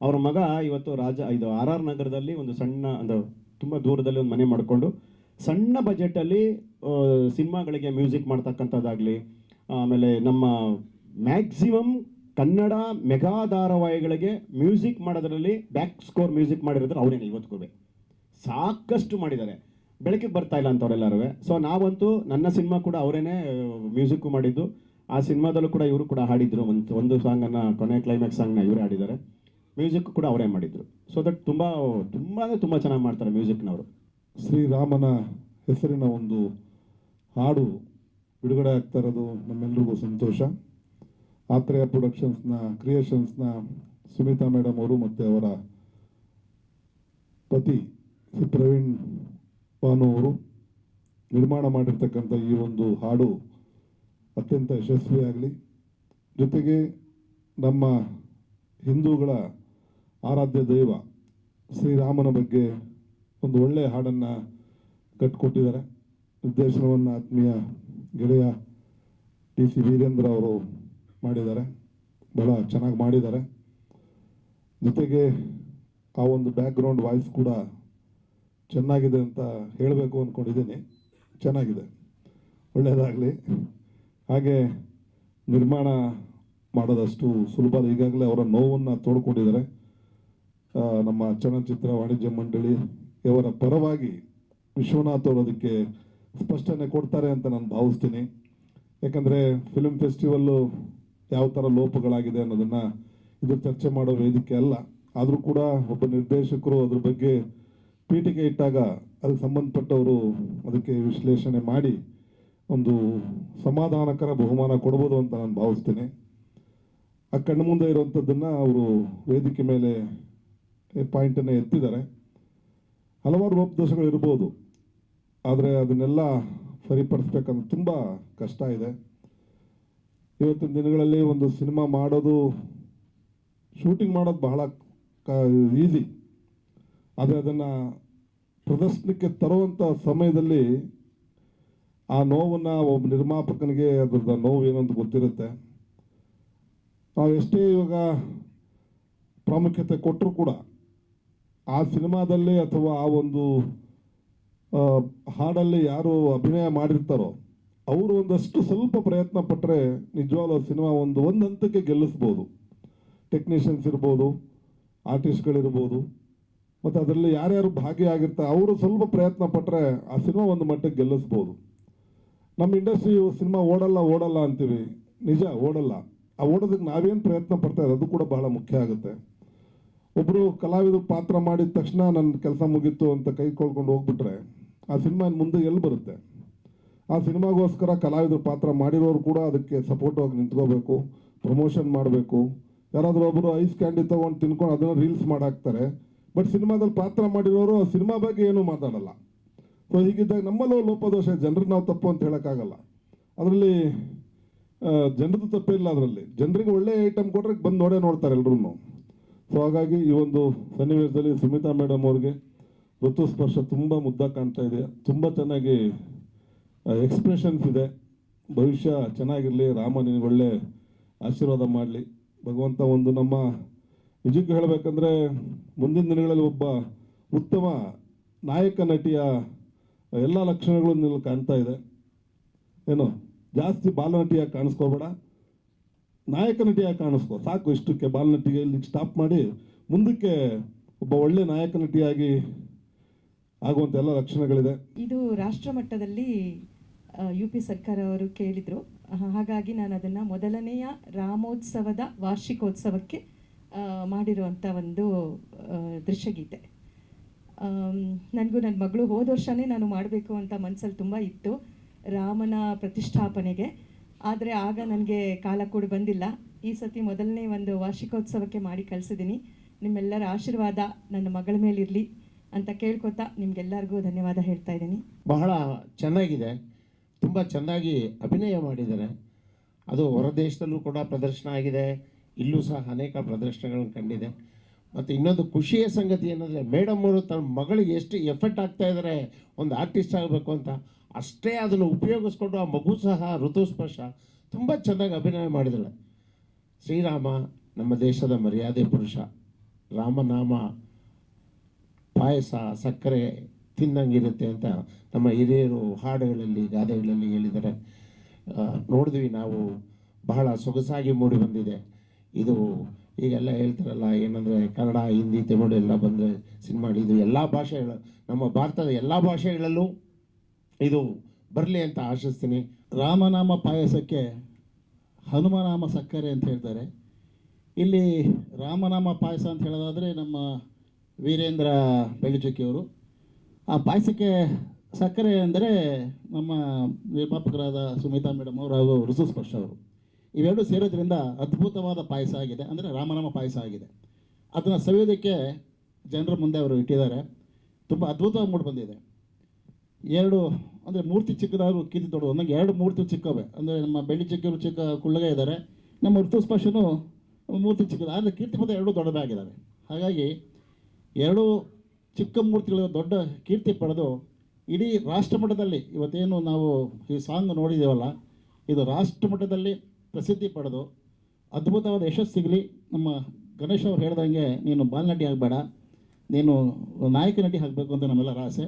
ಅವರ ಮಗ ಇವತ್ತು ರಾಜ, ಇದು ಆರ್ ಆರ್ ನಗರದಲ್ಲಿ ಒಂದು ಸಣ್ಣ, ಒಂದು ತುಂಬ ದೂರದಲ್ಲಿ ಒಂದು ಮನೆ ಮಾಡಿಕೊಂಡು ಸಣ್ಣ ಬಜೆಟಲ್ಲಿ ಸಿನಿಮಾಗಳಿಗೆ ಮ್ಯೂಸಿಕ್ ಮಾಡ್ತಕ್ಕಂಥದ್ದಾಗಲಿ, ಆಮೇಲೆ ನಮ್ಮ ಮ್ಯಾಕ್ಸಿಮಮ್ ಕನ್ನಡ ಮೆಗಾ ಧಾರಾವಾಹಿಗಳಿಗೆ ಮ್ಯೂಸಿಕ್ ಮಾಡೋದ್ರಲ್ಲಿ ಬ್ಯಾಕ್ ಸ್ಕೋರ್ ಮ್ಯೂಸಿಕ್ ಮಾಡಿರೋದ್ರೆ ಅವರೇನೆ ಇವತ್ತು ಸಾಕಷ್ಟು ಮಾಡಿದ್ದಾರೆ. ಬೆಳಕಿಗೆ ಬರ್ತಾ ಇಲ್ಲ ಅಂತವ್ರೆಲ್ಲರೂ ಸೊ ನಾವಂತೂ ನನ್ನ ಸಿನಿಮಾ ಕೂಡ ಅವರೇನೆ ಮ್ಯೂಸಿಕ್ ಮಾಡಿದ್ದು. ಆ ಸಿನಿಮಾದಲ್ಲೂ ಕೂಡ ಇವರು ಕೂಡ ಹಾಡಿದ್ರು. ಒಂದು ಒಂದು ಸಾಂಗನ್ನು ಕೊನೆ ಕ್ಲೈಮ್ಯಾಕ್ಸ್ ಸಾಂಗ್ನ ಇವರೇ ಹಾಡಿದ್ದಾರೆ. ಮ್ಯೂಸಿಕ್ ಕೂಡ ಅವರೇ ಮಾಡಿದ್ರು. ಸೊ ದಟ್ ತುಂಬ ತುಂಬ ಅಂದರೆ ತುಂಬ ಚೆನ್ನಾಗಿ ಮಾಡ್ತಾರೆ ಮ್ಯೂಸಿಕ್ನವರು. ಶ್ರೀರಾಮನ ಹೆಸರಿನ ಒಂದು ಹಾಡು ಬಿಡುಗಡೆ ಆಗ್ತಾ ಇರೋದು ನಮ್ಮೆಲ್ಲರಿಗೂ ಸಂತೋಷ. ಆತ್ರೇಯ ಪ್ರೊಡಕ್ಷನ್ಸ್ನ ಕ್ರಿಯೇಷನ್ಸ್ನ ಸುನೀತಾ ಮೇಡಮ್ ಅವರು ಮತ್ತು ಅವರ ಪತಿ ಶ್ರೀ ಪ್ರವೀಣ್ ಬಾನು ಅವರು ನಿರ್ಮಾಣ ಮಾಡಿರ್ತಕ್ಕಂಥ ಈ ಒಂದು ಹಾಡು ಅತ್ಯಂತ ಯಶಸ್ವಿಯಾಗಲಿ. ಜೊತೆಗೆ ನಮ್ಮ ಹಿಂದೂಗಳ ಆರಾಧ್ಯ ದೈವ ಶ್ರೀರಾಮನ ಬಗ್ಗೆ ಒಂದು ಒಳ್ಳೆಯ ಹಾಡನ್ನು ಕಟ್ಟಿಕೊಟ್ಟಿದ್ದಾರೆ ನಿರ್ದೇಶನವನ್ನು ಆತ್ಮೀಯ ಗೆಳೆಯ ಟಿ ಸಿ ವೀರೇಂದ್ರ ಅವರು ಮಾಡಿದ್ದಾರೆ. ಬಹಳ ಚೆನ್ನಾಗಿ ಮಾಡಿದ್ದಾರೆ. ಜೊತೆಗೆ ಆ ಒಂದು ಬ್ಯಾಕ್ಗ್ರೌಂಡ್ ವಾಯ್ಸ್ ಕೂಡ ಚೆನ್ನಾಗಿದೆ ಅಂತ ಹೇಳಬೇಕು ಅಂದ್ಕೊಂಡಿದ್ದೀನಿ ಚೆನ್ನಾಗಿದೆ. ಒಳ್ಳೆಯದಾಗಲಿ ಹಾಗೆ ನಿರ್ಮಾಣ ಮಾಡೋದಷ್ಟು ಸುಲಭ. ಈಗಾಗಲೇ ಅವರ ನೋವನ್ನು ತೋಡ್ಕೊಂಡಿದ್ದಾರೆ. ನಮ್ಮ ಚಲನಚಿತ್ರ ವಾಣಿಜ್ಯ ಮಂಡಳಿ ಇವರ ಪರವಾಗಿ ವಿಶ್ವನಾಥ್ ಅವರು ಅದಕ್ಕೆ ಸ್ಪಷ್ಟನೆ ಕೊಡ್ತಾರೆ ಅಂತ ನಾನು ಭಾವಿಸ್ತೀನಿ. ಯಾಕಂದರೆ ಫಿಲ್ಮ್ ಫೆಸ್ಟಿವಲ್ಲು ಯಾವ ಥರ ಲೋಪಗಳಾಗಿದೆ ಅನ್ನೋದನ್ನು ಇದು ಚರ್ಚೆ ಮಾಡೋ ವೇದಿಕೆ ಅಲ್ಲ. ಆದರೂ ಕೂಡ ಒಬ್ಬ ನಿರ್ದೇಶಕರು ಅದ್ರ ಬಗ್ಗೆ ಪೀಠಿಕೆ ಇಟ್ಟಾಗ ಅದಕ್ಕೆ ಸಂಬಂಧಪಟ್ಟವರು ಅದಕ್ಕೆ ವಿಶ್ಲೇಷಣೆ ಮಾಡಿ ಒಂದು ಸಮಾಧಾನಕರ ಬಹುಮಾನ ಕೊಡ್ಬೋದು ಅಂತ ನಾನು ಭಾವಿಸ್ತೀನಿ. ಆ ಕಣ್ಣು ಮುಂದೆ ಇರುವಂಥದ್ದನ್ನು ಅವರು ವೇದಿಕೆ ಮೇಲೆ ಪಾಯಿಂಟನ್ನು ಎತ್ತಿದ್ದಾರೆ. ಹಲವಾರು ಲೋಪದೋಷಗಳು ಇರ್ಬೋದು ಆದರೆ ಅದನ್ನೆಲ್ಲ ಸರಿಪಡಿಸ್ಬೇಕಂದ್ರೆ ತುಂಬ ಕಷ್ಟ ಇದೆ. ಇವತ್ತಿನ ದಿನಗಳಲ್ಲಿ ಒಂದು ಸಿನಿಮಾ ಮಾಡೋದು ಶೂಟಿಂಗ್ ಮಾಡೋದು ಬಹಳ ಈಸಿ ಆದರೆ ಅದನ್ನು ಪ್ರದರ್ಶನಕ್ಕೆ ತರುವಂಥ ಸಮಯದಲ್ಲಿ ಆ ನೋವನ್ನು ಒಬ್ಬ ನಿರ್ಮಾಪಕನಿಗೆ ಅದ್ರದ್ದು ನೋವು ಏನು ಅಂತ ಗೊತ್ತಿರುತ್ತೆ. ನಾವು ಎಷ್ಟೇ ಇವಾಗ ಪ್ರಾಮುಖ್ಯತೆ ಕೊಟ್ಟರು ಕೂಡ ಆ ಸಿನಿಮಾದಲ್ಲಿ ಅಥವಾ ಆ ಒಂದು ಹಾಡಲ್ಲಿ ಯಾರು ಅಭಿನಯ ಮಾಡಿರ್ತಾರೋ ಅವರು ಒಂದಷ್ಟು ಸ್ವಲ್ಪ ಪ್ರಯತ್ನ ಪಟ್ಟರೆ ನಿಜವಾಗ್ಲೂ ಸಿನಿಮಾ ಒಂದು ಒಂದು ಹಂತಕ್ಕೆ ಗೆಲ್ಲಿಸ್ಬೋದು. ಟೆಕ್ನಿಷಿಯನ್ಸ್ ಇರ್ಬೋದು ಆರ್ಟಿಸ್ಟ್ಗಳಿರ್ಬೋದು ಮತ್ತು ಅದರಲ್ಲಿ ಯಾರ್ಯಾರು ಭಾಗಿಯಾಗಿರ್ತಾರೆ, ಅವರು ಸ್ವಲ್ಪ ಪ್ರಯತ್ನ ಪಟ್ಟರೆ ಆ ಸಿನಿಮಾ ಒಂದು ಮಟ್ಟಕ್ಕೆ ಗೆಲ್ಲಿಸ್ಬೋದು. ನಮ್ಮ ಇಂಡಸ್ಟ್ರಿ ಸಿನಿಮಾ ಓಡಲ್ಲ ಓಡಲ್ಲ ಅಂತೀವಿ. ನಿಜ, ಓಡಲ್ಲ. ಆ ಓಡೋದಕ್ಕೆ ನಾವೇನು ಪ್ರಯತ್ನ ಪಡ್ತಾ ಇರೋದು ಅದು ಕೂಡ ಬಹಳ ಮುಖ್ಯ ಆಗುತ್ತೆ. ಒಬ್ಬರು ಕಲಾವಿದ ಪಾತ್ರ ಮಾಡಿದ ತಕ್ಷಣ ನನ್ನ ಕೆಲಸ ಮುಗೀತು ಅಂತ ಕೈ ಕೊಳ್ಕೊಂಡು ಹೋಗ್ಬಿಟ್ರೆ ಆ ಸಿನಿಮಾ ಮುಂದೆ ಎಲ್ಲಿ ಬರುತ್ತೆ? ಆ ಸಿನಿಮಾಗೋಸ್ಕರ ಕಲಾವಿದರು ಪಾತ್ರ ಮಾಡಿರೋರು ಕೂಡ ಅದಕ್ಕೆ ಸಪೋರ್ಟ್ ಆಗಿ ನಿಂತ್ಕೋಬೇಕು, ಪ್ರಮೋಷನ್ ಮಾಡಬೇಕು. ಯಾರಾದರೂ ಒಬ್ಬರು ಐಸ್ ಕ್ಯಾಂಡಿ ತೊಗೊಂಡು ತಿನ್ಕೊಂಡು ಅದನ್ನು ರೀಲ್ಸ್ ಮಾಡಾಕ್ತಾರೆ. ಬಟ್ ಸಿನಿಮಾದಲ್ಲಿ ಪಾತ್ರ ಮಾಡಿರೋರು ಆ ಸಿನಿಮಾ ಬಗ್ಗೆ ಏನೂ ಮಾತಾಡಲ್ಲ. ಸೊ ಹೀಗಿದ್ದಾಗ ನಮ್ಮಲ್ಲೂ ಲೋಪದೋಷ ಜನರು ನಾವು ತಪ್ಪು ಅಂತ ಹೇಳೋಕ್ಕಾಗಲ್ಲ. ಅದರಲ್ಲಿ ಜನರದ್ದು ತಪ್ಪಿಲ್ಲ ಅದರಲ್ಲಿ. ಜನರಿಗೆ ಒಳ್ಳೆ ಐಟಮ್ ಕೊಟ್ಟರೆ ಬಂದು ನೋಡೇ ನೋಡ್ತಾರೆ ಎಲ್ಲರೂ ಸೊ ಹಾಗಾಗಿ ಈ ಒಂದು ಸನ್ನಿವೇಶದಲ್ಲಿ ಸುಮಿತಾ ಮೇಡಮ್ ಅವ್ರಿಗೆ ಋತುಸ್ಪರ್ಶ ತುಂಬ ಮುದ್ದ ಕಾಣ್ತಾ ಇದೆ. ತುಂಬ ಚೆನ್ನಾಗಿ ಎಕ್ಸ್ಪ್ರೆಷನ್ಸ್ ಇದೆ. ಭವಿಷ್ಯ ಚೆನ್ನಾಗಿರಲಿ, ರಾಮ ನಿನಗೆ ಒಳ್ಳೆ ಆಶೀರ್ವಾದ ಮಾಡಲಿ. ಭಗವಂತ ಒಂದು ನಮ್ಮ ನಿಜಕ್ಕೆ ಹೇಳಬೇಕಂದ್ರೆ ಮುಂದಿನ ದಿನಗಳಲ್ಲಿ ಒಬ್ಬ ಉತ್ತಮ ನಾಯಕ ನಟಿಯ ಎಲ್ಲ ಲಕ್ಷಣಗಳು ನಿಲ್ಲಿ ಕಾಣ್ತಾ ಇದೆ. ಏನು? ಜಾಸ್ತಿ ಬಾಲನಟಿಯಾಗಿ ಕಾಣಿಸ್ಕೋಬೇಡ. ನಾಯಕ ನಟಿಯಾಗಿ ಕಾಣಿಸ್ಕೋ. ಸಾಕು ಇಷ್ಟಕ್ಕೆ ಬಾಲನಟಿಗೆ ಇಲ್ಲಿ ಸ್ಟಾಪ್ ಮಾಡಿ. ಮುಂದಕ್ಕೆ ಒಬ್ಬ ಒಳ್ಳೆ ನಾಯಕ ನಟಿಯಾಗಿ ಆಗುವಂಥ ಎಲ್ಲ ಲಕ್ಷಣಗಳಿದೆ. ಇದು ರಾಷ್ಟ್ರ ಮಟ್ಟದಲ್ಲಿ ಯು ಪಿ ಸರ್ಕಾರ ಅವರು ಕೇಳಿದರು. ಹಾಗಾಗಿ ನಾನು ಅದನ್ನು ಮೊದಲನೆಯ ರಾಮೋತ್ಸವದ ವಾರ್ಷಿಕೋತ್ಸವಕ್ಕೆ ಮಾಡಿರುವಂಥ ಒಂದು ದೃಶ್ಯಗೀತೆ. ನನಗೂ ನನ್ನ ಮಗಳು ಹೋದ ವರ್ಷನೇ ನಾನು ಮಾಡಬೇಕು ಅಂತ ಮನಸ್ಸಲ್ಲಿ ತುಂಬ ಇತ್ತು ರಾಮನ ಪ್ರತಿಷ್ಠಾಪನೆಗೆ. ಆದರೆ ಆಗ ನನಗೆ ಕಾಲ ಕೂಡ ಬಂದಿಲ್ಲ. ಈ ಸತಿ ಮೊದಲನೇ ಒಂದು ವಾರ್ಷಿಕೋತ್ಸವಕ್ಕೆ ಮಾಡಿ ಕಳಿಸಿದ್ದೀನಿ ನಿಮ್ಮೆಲ್ಲರ ಆಶೀರ್ವಾದ ನನ್ನ ಮಗಳ ಮೇಲಿರಲಿ ಅಂತ ಕೇಳ್ಕೊತಾ ನಿಮ್ಗೆಲ್ಲರಿಗೂ ಧನ್ಯವಾದ ಹೇಳ್ತಾ ಇದ್ದೀನಿ. ಬಹಳ ಚೆನ್ನಾಗಿದೆ. ತುಂಬ ಚೆನ್ನಾಗಿ ಅಭಿನಯ ಮಾಡಿದ್ದಾರೆ. ಅದು ಹೊರದೇಶದಲ್ಲೂ ಕೂಡ ಪ್ರದರ್ಶನ ಆಗಿದೆ. ಇಲ್ಲೂ ಸಹ ಅನೇಕ ಪ್ರದರ್ಶನಗಳನ್ನು ಕಂಡಿದೆ. ಮತ್ತು ಇನ್ನೊಂದು ಖುಷಿಯ ಸಂಗತಿ ಏನಂದರೆ, ಮೇಡಮ್ ಅವರು ತನ್ನ ಮಗಳಿಗೆ ಎಷ್ಟು ಎಫೆಕ್ಟ್ ಆಗ್ತಾ ಇದ್ದಾರೆ, ಒಂದು ಆರ್ಟಿಸ್ಟ್ ಆಗಬೇಕು ಅಂತ, ಅಷ್ಟೇ ಅದನ್ನು ಉಪಯೋಗಿಸ್ಕೊಂಡು ಆ ಮಗು ಸಹ ಋತುಸ್ಪರ್ಶ ತುಂಬ ಚೆನ್ನಾಗಿ ಅಭಿನಯ ಮಾಡಿದಳೆ ಶ್ರೀರಾಮ, ನಮ್ಮ ದೇಶದ ಮರ್ಯಾದೆ ಪುರುಷ, ರಾಮನಾಮ, ಪಾಯಸ, ಸಕ್ಕರೆ ತಿನ್ನಂಗಿರುತ್ತೆ ಅಂತ ನಮ್ಮ ಹಿರಿಯರು ಹಾಡುಗಳಲ್ಲಿ, ಗಾದೆಗಳಲ್ಲಿ ಹೇಳಿದ್ದಾರೆ. ನೋಡಿದ್ವಿ ನಾವು, ಬಹಳ ಸೊಗಸಾಗಿ ಮೂಡಿ ಬಂದಿದೆ. ಇದು ಈಗೆಲ್ಲ ಹೇಳ್ತಾರಲ್ಲ, ಏನಂದರೆ ಕನ್ನಡ, ಹಿಂದಿ, ತಮಿಳು ಎಲ್ಲ ಬಂದರೆ ಸಿನಿಮಾ, ಇದು ಎಲ್ಲ ಭಾಷೆಗಳು, ನಮ್ಮ ಭಾರತದ ಎಲ್ಲ ಭಾಷೆಗಳಲ್ಲೂ ಇದು ಬರಲಿ ಅಂತ ಆಶಿಸ್ತೀನಿ. ರಾಮನಾಮ ಪಾಯಸಕ್ಕೆ ಹನುಮನಾಮ ಸಕ್ಕರೆ ಅಂತ ಹೇಳ್ತಾರೆ. ಇಲ್ಲಿ ರಾಮನಾಮ ಪಾಯಸ ಅಂತ ಹೇಳೋದಾದರೆ ನಮ್ಮ ವೀರೇಂದ್ರ ಬೆಳ್ಳಿಚುಕ್ಕಿಯವರು. ಆ ಪಾಯಸಕ್ಕೆ ಸಕ್ಕರೆ ಅಂದರೆ ನಮ್ಮ ನಿರ್ಮಾಪಕರಾದ ಸುಮಿತಾ ಮೇಡಮ್ ಅವರು ಹಾಗೂ ಋತುಸ್ಪರ್ಶ ಅವರು. ಇವೆರಡು ಸೇರೋದ್ರಿಂದ ಅದ್ಭುತವಾದ ಪಾಯಸ ಆಗಿದೆ. ಅಂದರೆ ರಾಮನಾಮ ಪಾಯಸ ಆಗಿದೆ. ಅದನ್ನು ಸವಿಯೋದಕ್ಕೆ ಜನರ ಮುಂದೆ ಅವರು ಇಟ್ಟಿದ್ದಾರೆ. ತುಂಬ ಅದ್ಭುತವಾಗಿ ಮೂಡಿ ಬಂದಿದೆ. ಎರಡು ಅಂದರೆ ಮೂರ್ತಿ ಚಿಕ್ಕದಾದ್ರು ಕೀರ್ತಿ ದೊಡ್ಡದು. ಒಂದಂಗೆ ಎರಡು ಮೂರ್ತಿ ಚಿಕ್ಕವೆ. ಅಂದರೆ ನಮ್ಮ ಬೆಳ್ಳಿ ಚಿಕ್ಕವರು ಚಿಕ್ಕ ಕುಳ್ಳಗ ಇದ್ದಾರೆ. ನಮ್ಮ ಋತುಸ್ಪರ್ಶನು ಮೂರ್ತಿ ಚಿಕ್ಕದ. ಆದರೆ ಕೀರ್ತಿ ಮತ್ತು ಎರಡೂ ದೊಡ್ಡದಾಗಿದ್ದಾವೆ. ಹಾಗಾಗಿ ಎರಡು ಚಿಕ್ಕ ಮೂರ್ತಿಗಳು ದೊಡ್ಡ ಕೀರ್ತಿ ಪಡೆದು ಇಡೀ ರಾಷ್ಟ್ರಮಟ್ಟದಲ್ಲಿ ಇವತ್ತೇನು ನಾವು ಈ ಸಾಂಗ್ ನೋಡಿದ್ದೇವಲ್ಲ, ಇದು ರಾಷ್ಟ್ರಮಟ್ಟದಲ್ಲಿ ಪ್ರಸಿದ್ಧಿ ಪಡೆದು ಅದ್ಭುತವಾದ ಯಶಸ್ಸು ಸಿಗಲಿ ನಮ್ಮ ಗಣೇಶ್ ಅವ್ರು ಹೇಳ್ದಂಗೆ ನೀನು ಬಾಲ್ನಟಿ ಆಗಬೇಡ, ನೀನು ನಾಯಕ ನಟಿ ಆಗಬೇಕು ಅಂತ ನಮ್ಮೆಲ್ಲರ ಆಸೆ.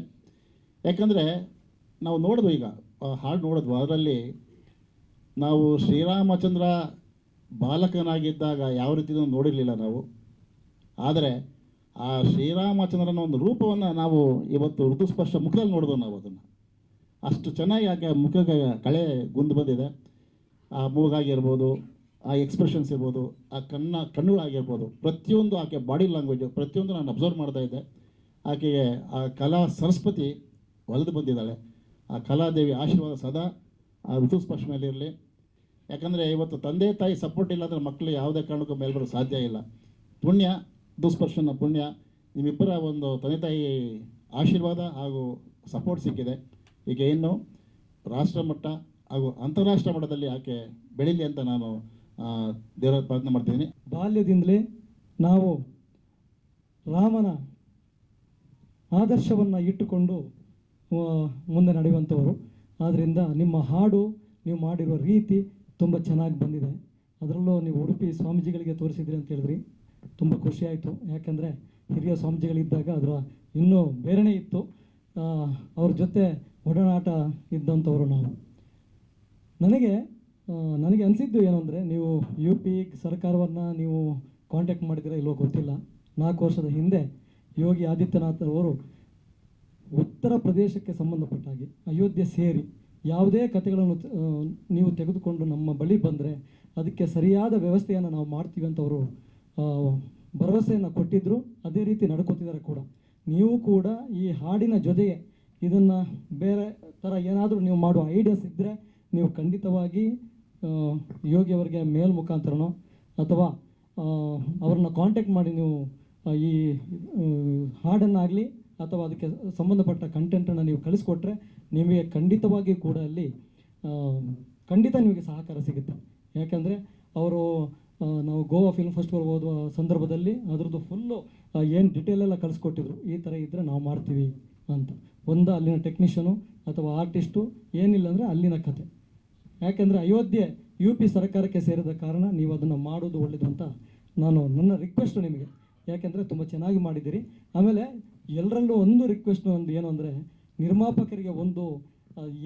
ಯಾಕಂದರೆ ನಾವು ನೋಡಿದ್ವು ಈಗ ಹಾಡು ನೋಡಿದ್ವು ಅದರಲ್ಲಿ ನಾವು ಶ್ರೀರಾಮಚಂದ್ರ ಬಾಲಕನಾಗಿದ್ದಾಗ ಯಾವ ರೀತಿಯೂ ನೋಡಿರಲಿಲ್ಲ ನಾವು. ಆದರೆ ಆ ಶ್ರೀರಾಮಚಂದ್ರನ ಒಂದು ರೂಪವನ್ನು ನಾವು ಇವತ್ತು ಋತುಸ್ಪರ್ಶ ಮುಖದಲ್ಲಿ ನೋಡಿದ್ವು ನಾವು ಅದನ್ನು. ಅಷ್ಟು ಚೆನ್ನಾಗಿ ಆಕೆ ಮುಖಕ್ಕೆ ಕಳೆ ಗುಂದು ಬಂದಿದೆ. ಆ ಮೂಗಾಗಿರ್ಬೋದು, ಆ ಎಕ್ಸ್ಪ್ರೆಷನ್ಸ್ ಇರ್ಬೋದು, ಆ ಕಣ್ಣ ಕಣ್ಣುಗಳಾಗಿರ್ಬೋದು ಪ್ರತಿಯೊಂದು ಆಕೆ ಬಾಡಿ ಲ್ಯಾಂಗ್ವೇಜು ಪ್ರತಿಯೊಂದು ನಾನು ಅಬ್ಸರ್ವ್ ಮಾಡ್ತಾ ಇದ್ದೆ. ಆಕೆಗೆ ಆ ಕಲಾ ಸರಸ್ವತಿ ಒಲಿದು ಬಂದಿದ್ದಾಳೆ. ಆ ಕಲಾದೇವಿ ಆಶೀರ್ವಾದ ಸದಾ ಆ ಋತುಸ್ಪರ್ಶ ಮೇಲೆ ಇರಲಿ. ಯಾಕಂದರೆ ಇವತ್ತು ತಂದೆ ತಾಯಿ ಸಪೋರ್ಟ್ ಇಲ್ಲಾಂದ್ರೆ ಮಕ್ಕಳು ಯಾವುದೇ ಕಾರಣಕ್ಕೂ ಮೇಲೆ ಸಾಧ್ಯ ಇಲ್ಲ. ಪುಣ್ಯ ದುಸ್ಪರ್ಶನ ಪುಣ್ಯ. ನಿಮ್ಮಿಬ್ಬರ ಒಂದು ತಂದೆ ತಾಯಿ ಆಶೀರ್ವಾದ ಹಾಗೂ ಸಪೋರ್ಟ್ ಸಿಕ್ಕಿದೆ. ಈಗ ಇನ್ನು ರಾಷ್ಟ್ರ ಮಟ್ಟ ಹಾಗೂ ಅಂತಾರಾಷ್ಟ್ರ ಮಟ್ಟದಲ್ಲಿ ಆಕೆ ಬೆಳೀಲಿ ಅಂತ ನಾನು ದೇವರ ಪ್ರಾರ್ಥನೆ ಮಾಡ್ತೀನಿ. ಬಾಲ್ಯದಿಂದಲೇ ನಾವು ರಾಮನ ಆದರ್ಶವನ್ನು ಇಟ್ಟುಕೊಂಡು ಮುಂದೆ ನಡೆಯುವಂಥವರು ಆದ್ದರಿಂದ ನಿಮ್ಮ ಹಾಡು, ನೀವು ಮಾಡಿರುವ ರೀತಿ ತುಂಬ ಚೆನ್ನಾಗಿ ಬಂದಿದೆ. ಅದರಲ್ಲೂ ನೀವು ಉಡುಪಿ ಸ್ವಾಮೀಜಿಗಳಿಗೆ ತೋರಿಸಿದ್ರಿ ಅಂತ ಹೇಳಿದ್ರಿ. ತುಂಬ ಖುಷಿಯಾಯಿತು. ಯಾಕಂದರೆ ಹಿರಿಯ ಸ್ವಾಮೀಜಿಗಳಿದ್ದಾಗ ಅದರ ಇನ್ನೂ ಬೇರೆನೇ ಇತ್ತು. ಅವ್ರ ಜೊತೆ ಒಡನಾಟ ಇದ್ದಂಥವರು ನಾವು. ನನಗೆ ನನಗೆ ಅನಿಸಿದ್ದು ಏನು ಅಂದರೆ ನೀವು ಯು ಪಿ ಸರ್ಕಾರವನ್ನು ನೀವು ಕಾಂಟ್ಯಾಕ್ಟ್ ಮಾಡಿದ್ರೆ ಇಲ್ಲೋ ಗೊತ್ತಿಲ್ಲ. ನಾಲ್ಕು ವರ್ಷದ ಹಿಂದೆ ಯೋಗಿ ಆದಿತ್ಯನಾಥ್ ಅವರು ಉತ್ತರ ಪ್ರದೇಶಕ್ಕೆ ಸಂಬಂಧಪಟ್ಟಾಗಿ ಅಯೋಧ್ಯೆ ಸೇರಿ ಯಾವುದೇ ಕಥೆಗಳನ್ನು ನೀವು ತೆಗೆದುಕೊಂಡು ನಮ್ಮ ಬಳಿ ಬಂದರೆ ಅದಕ್ಕೆ ಸರಿಯಾದ ವ್ಯವಸ್ಥೆಯನ್ನು ನಾವು ಮಾಡ್ತೀವಿ ಅಂತ ಅವರು ಭರವಸೆಯನ್ನು ಕೊಟ್ಟಿದ್ದರು ಅದೇ ರೀತಿ ನಡ್ಕೋತಿದ್ದಾರೆ ಕೂಡ. ನೀವು ಕೂಡ ಈ ಹಾಡಿನ ಜೊತೆಗೆ ಇದನ್ನು ಬೇರೆ ಥರ ಏನಾದರೂ ನೀವು ಮಾಡುವ ಐಡಿಯಾಸ್ ಇದ್ದರೆ ನೀವು ಖಂಡಿತವಾಗಿ ಯೋಗಿ ಅವರಿಗೆ ಮೇಲ್ ಮುಖಾಂತರನೋ ಅಥವಾ ಅವ್ರನ್ನ ಕಾಂಟ್ಯಾಕ್ಟ್ ಮಾಡಿ ನೀವು ಈ ಹಾಡನ್ನಾಗಲಿ ಅಥವಾ ಅದಕ್ಕೆ ಸಂಬಂಧಪಟ್ಟ ಕಂಟೆಂಟನ್ನು ನೀವು ಕಳಿಸ್ಕೊಟ್ರೆ ನಿಮಗೆ ಖಂಡಿತವಾಗಿ ಕೂಡ ಅಲ್ಲಿ ಖಂಡಿತ ನಿಮಗೆ ಸಹಕಾರ ಸಿಗುತ್ತೆ. ಯಾಕಂದರೆ, ಅವರು ನಾವು ಗೋವಾ ಫಿಲ್ಮ್ ಫೆಸ್ಟಿವಲ್ ಓದುವ ಸಂದರ್ಭದಲ್ಲಿ ಅದರದ್ದು ಫುಲ್ಲು ಏನು ಡಿಟೇಲ್ ಎಲ್ಲ ಕಳಿಸ್ಕೊಟ್ಟಿದ್ರು. ಈ ಥರ ಇದ್ದರೆ ನಾವು ಮಾಡ್ತೀವಿ ಅಂತ. ಒಂದು ಅಲ್ಲಿನ ಟೆಕ್ನಿಷಿಯನು ಅಥವಾ ಆರ್ಟಿಸ್ಟು ಏನಿಲ್ಲ ಅಂದರೆ ಅಲ್ಲಿನ ಕತೆ. ಯಾಕೆಂದರೆ ಅಯೋಧ್ಯೆ ಯು ಪಿ ಸರ್ಕಾರಕ್ಕೆ ಸೇರಿದ ಕಾರಣ ನೀವು ಅದನ್ನು ಮಾಡೋದು ಒಳ್ಳೆಯದು ಅಂತ ನಾನು ನನ್ನ ರಿಕ್ವೆಸ್ಟು ನಿಮಗೆ. ಯಾಕೆಂದರೆ ತುಂಬ ಚೆನ್ನಾಗಿ ಮಾಡಿದ್ದೀರಿ. ಆಮೇಲೆ ಎಲ್ಲರಲ್ಲೂ ಒಂದು ರಿಕ್ವೆಸ್ಟ್ ಒಂದು ಏನು ಅಂದರೆ ನಿರ್ಮಾಪಕರಿಗೆ ಒಂದು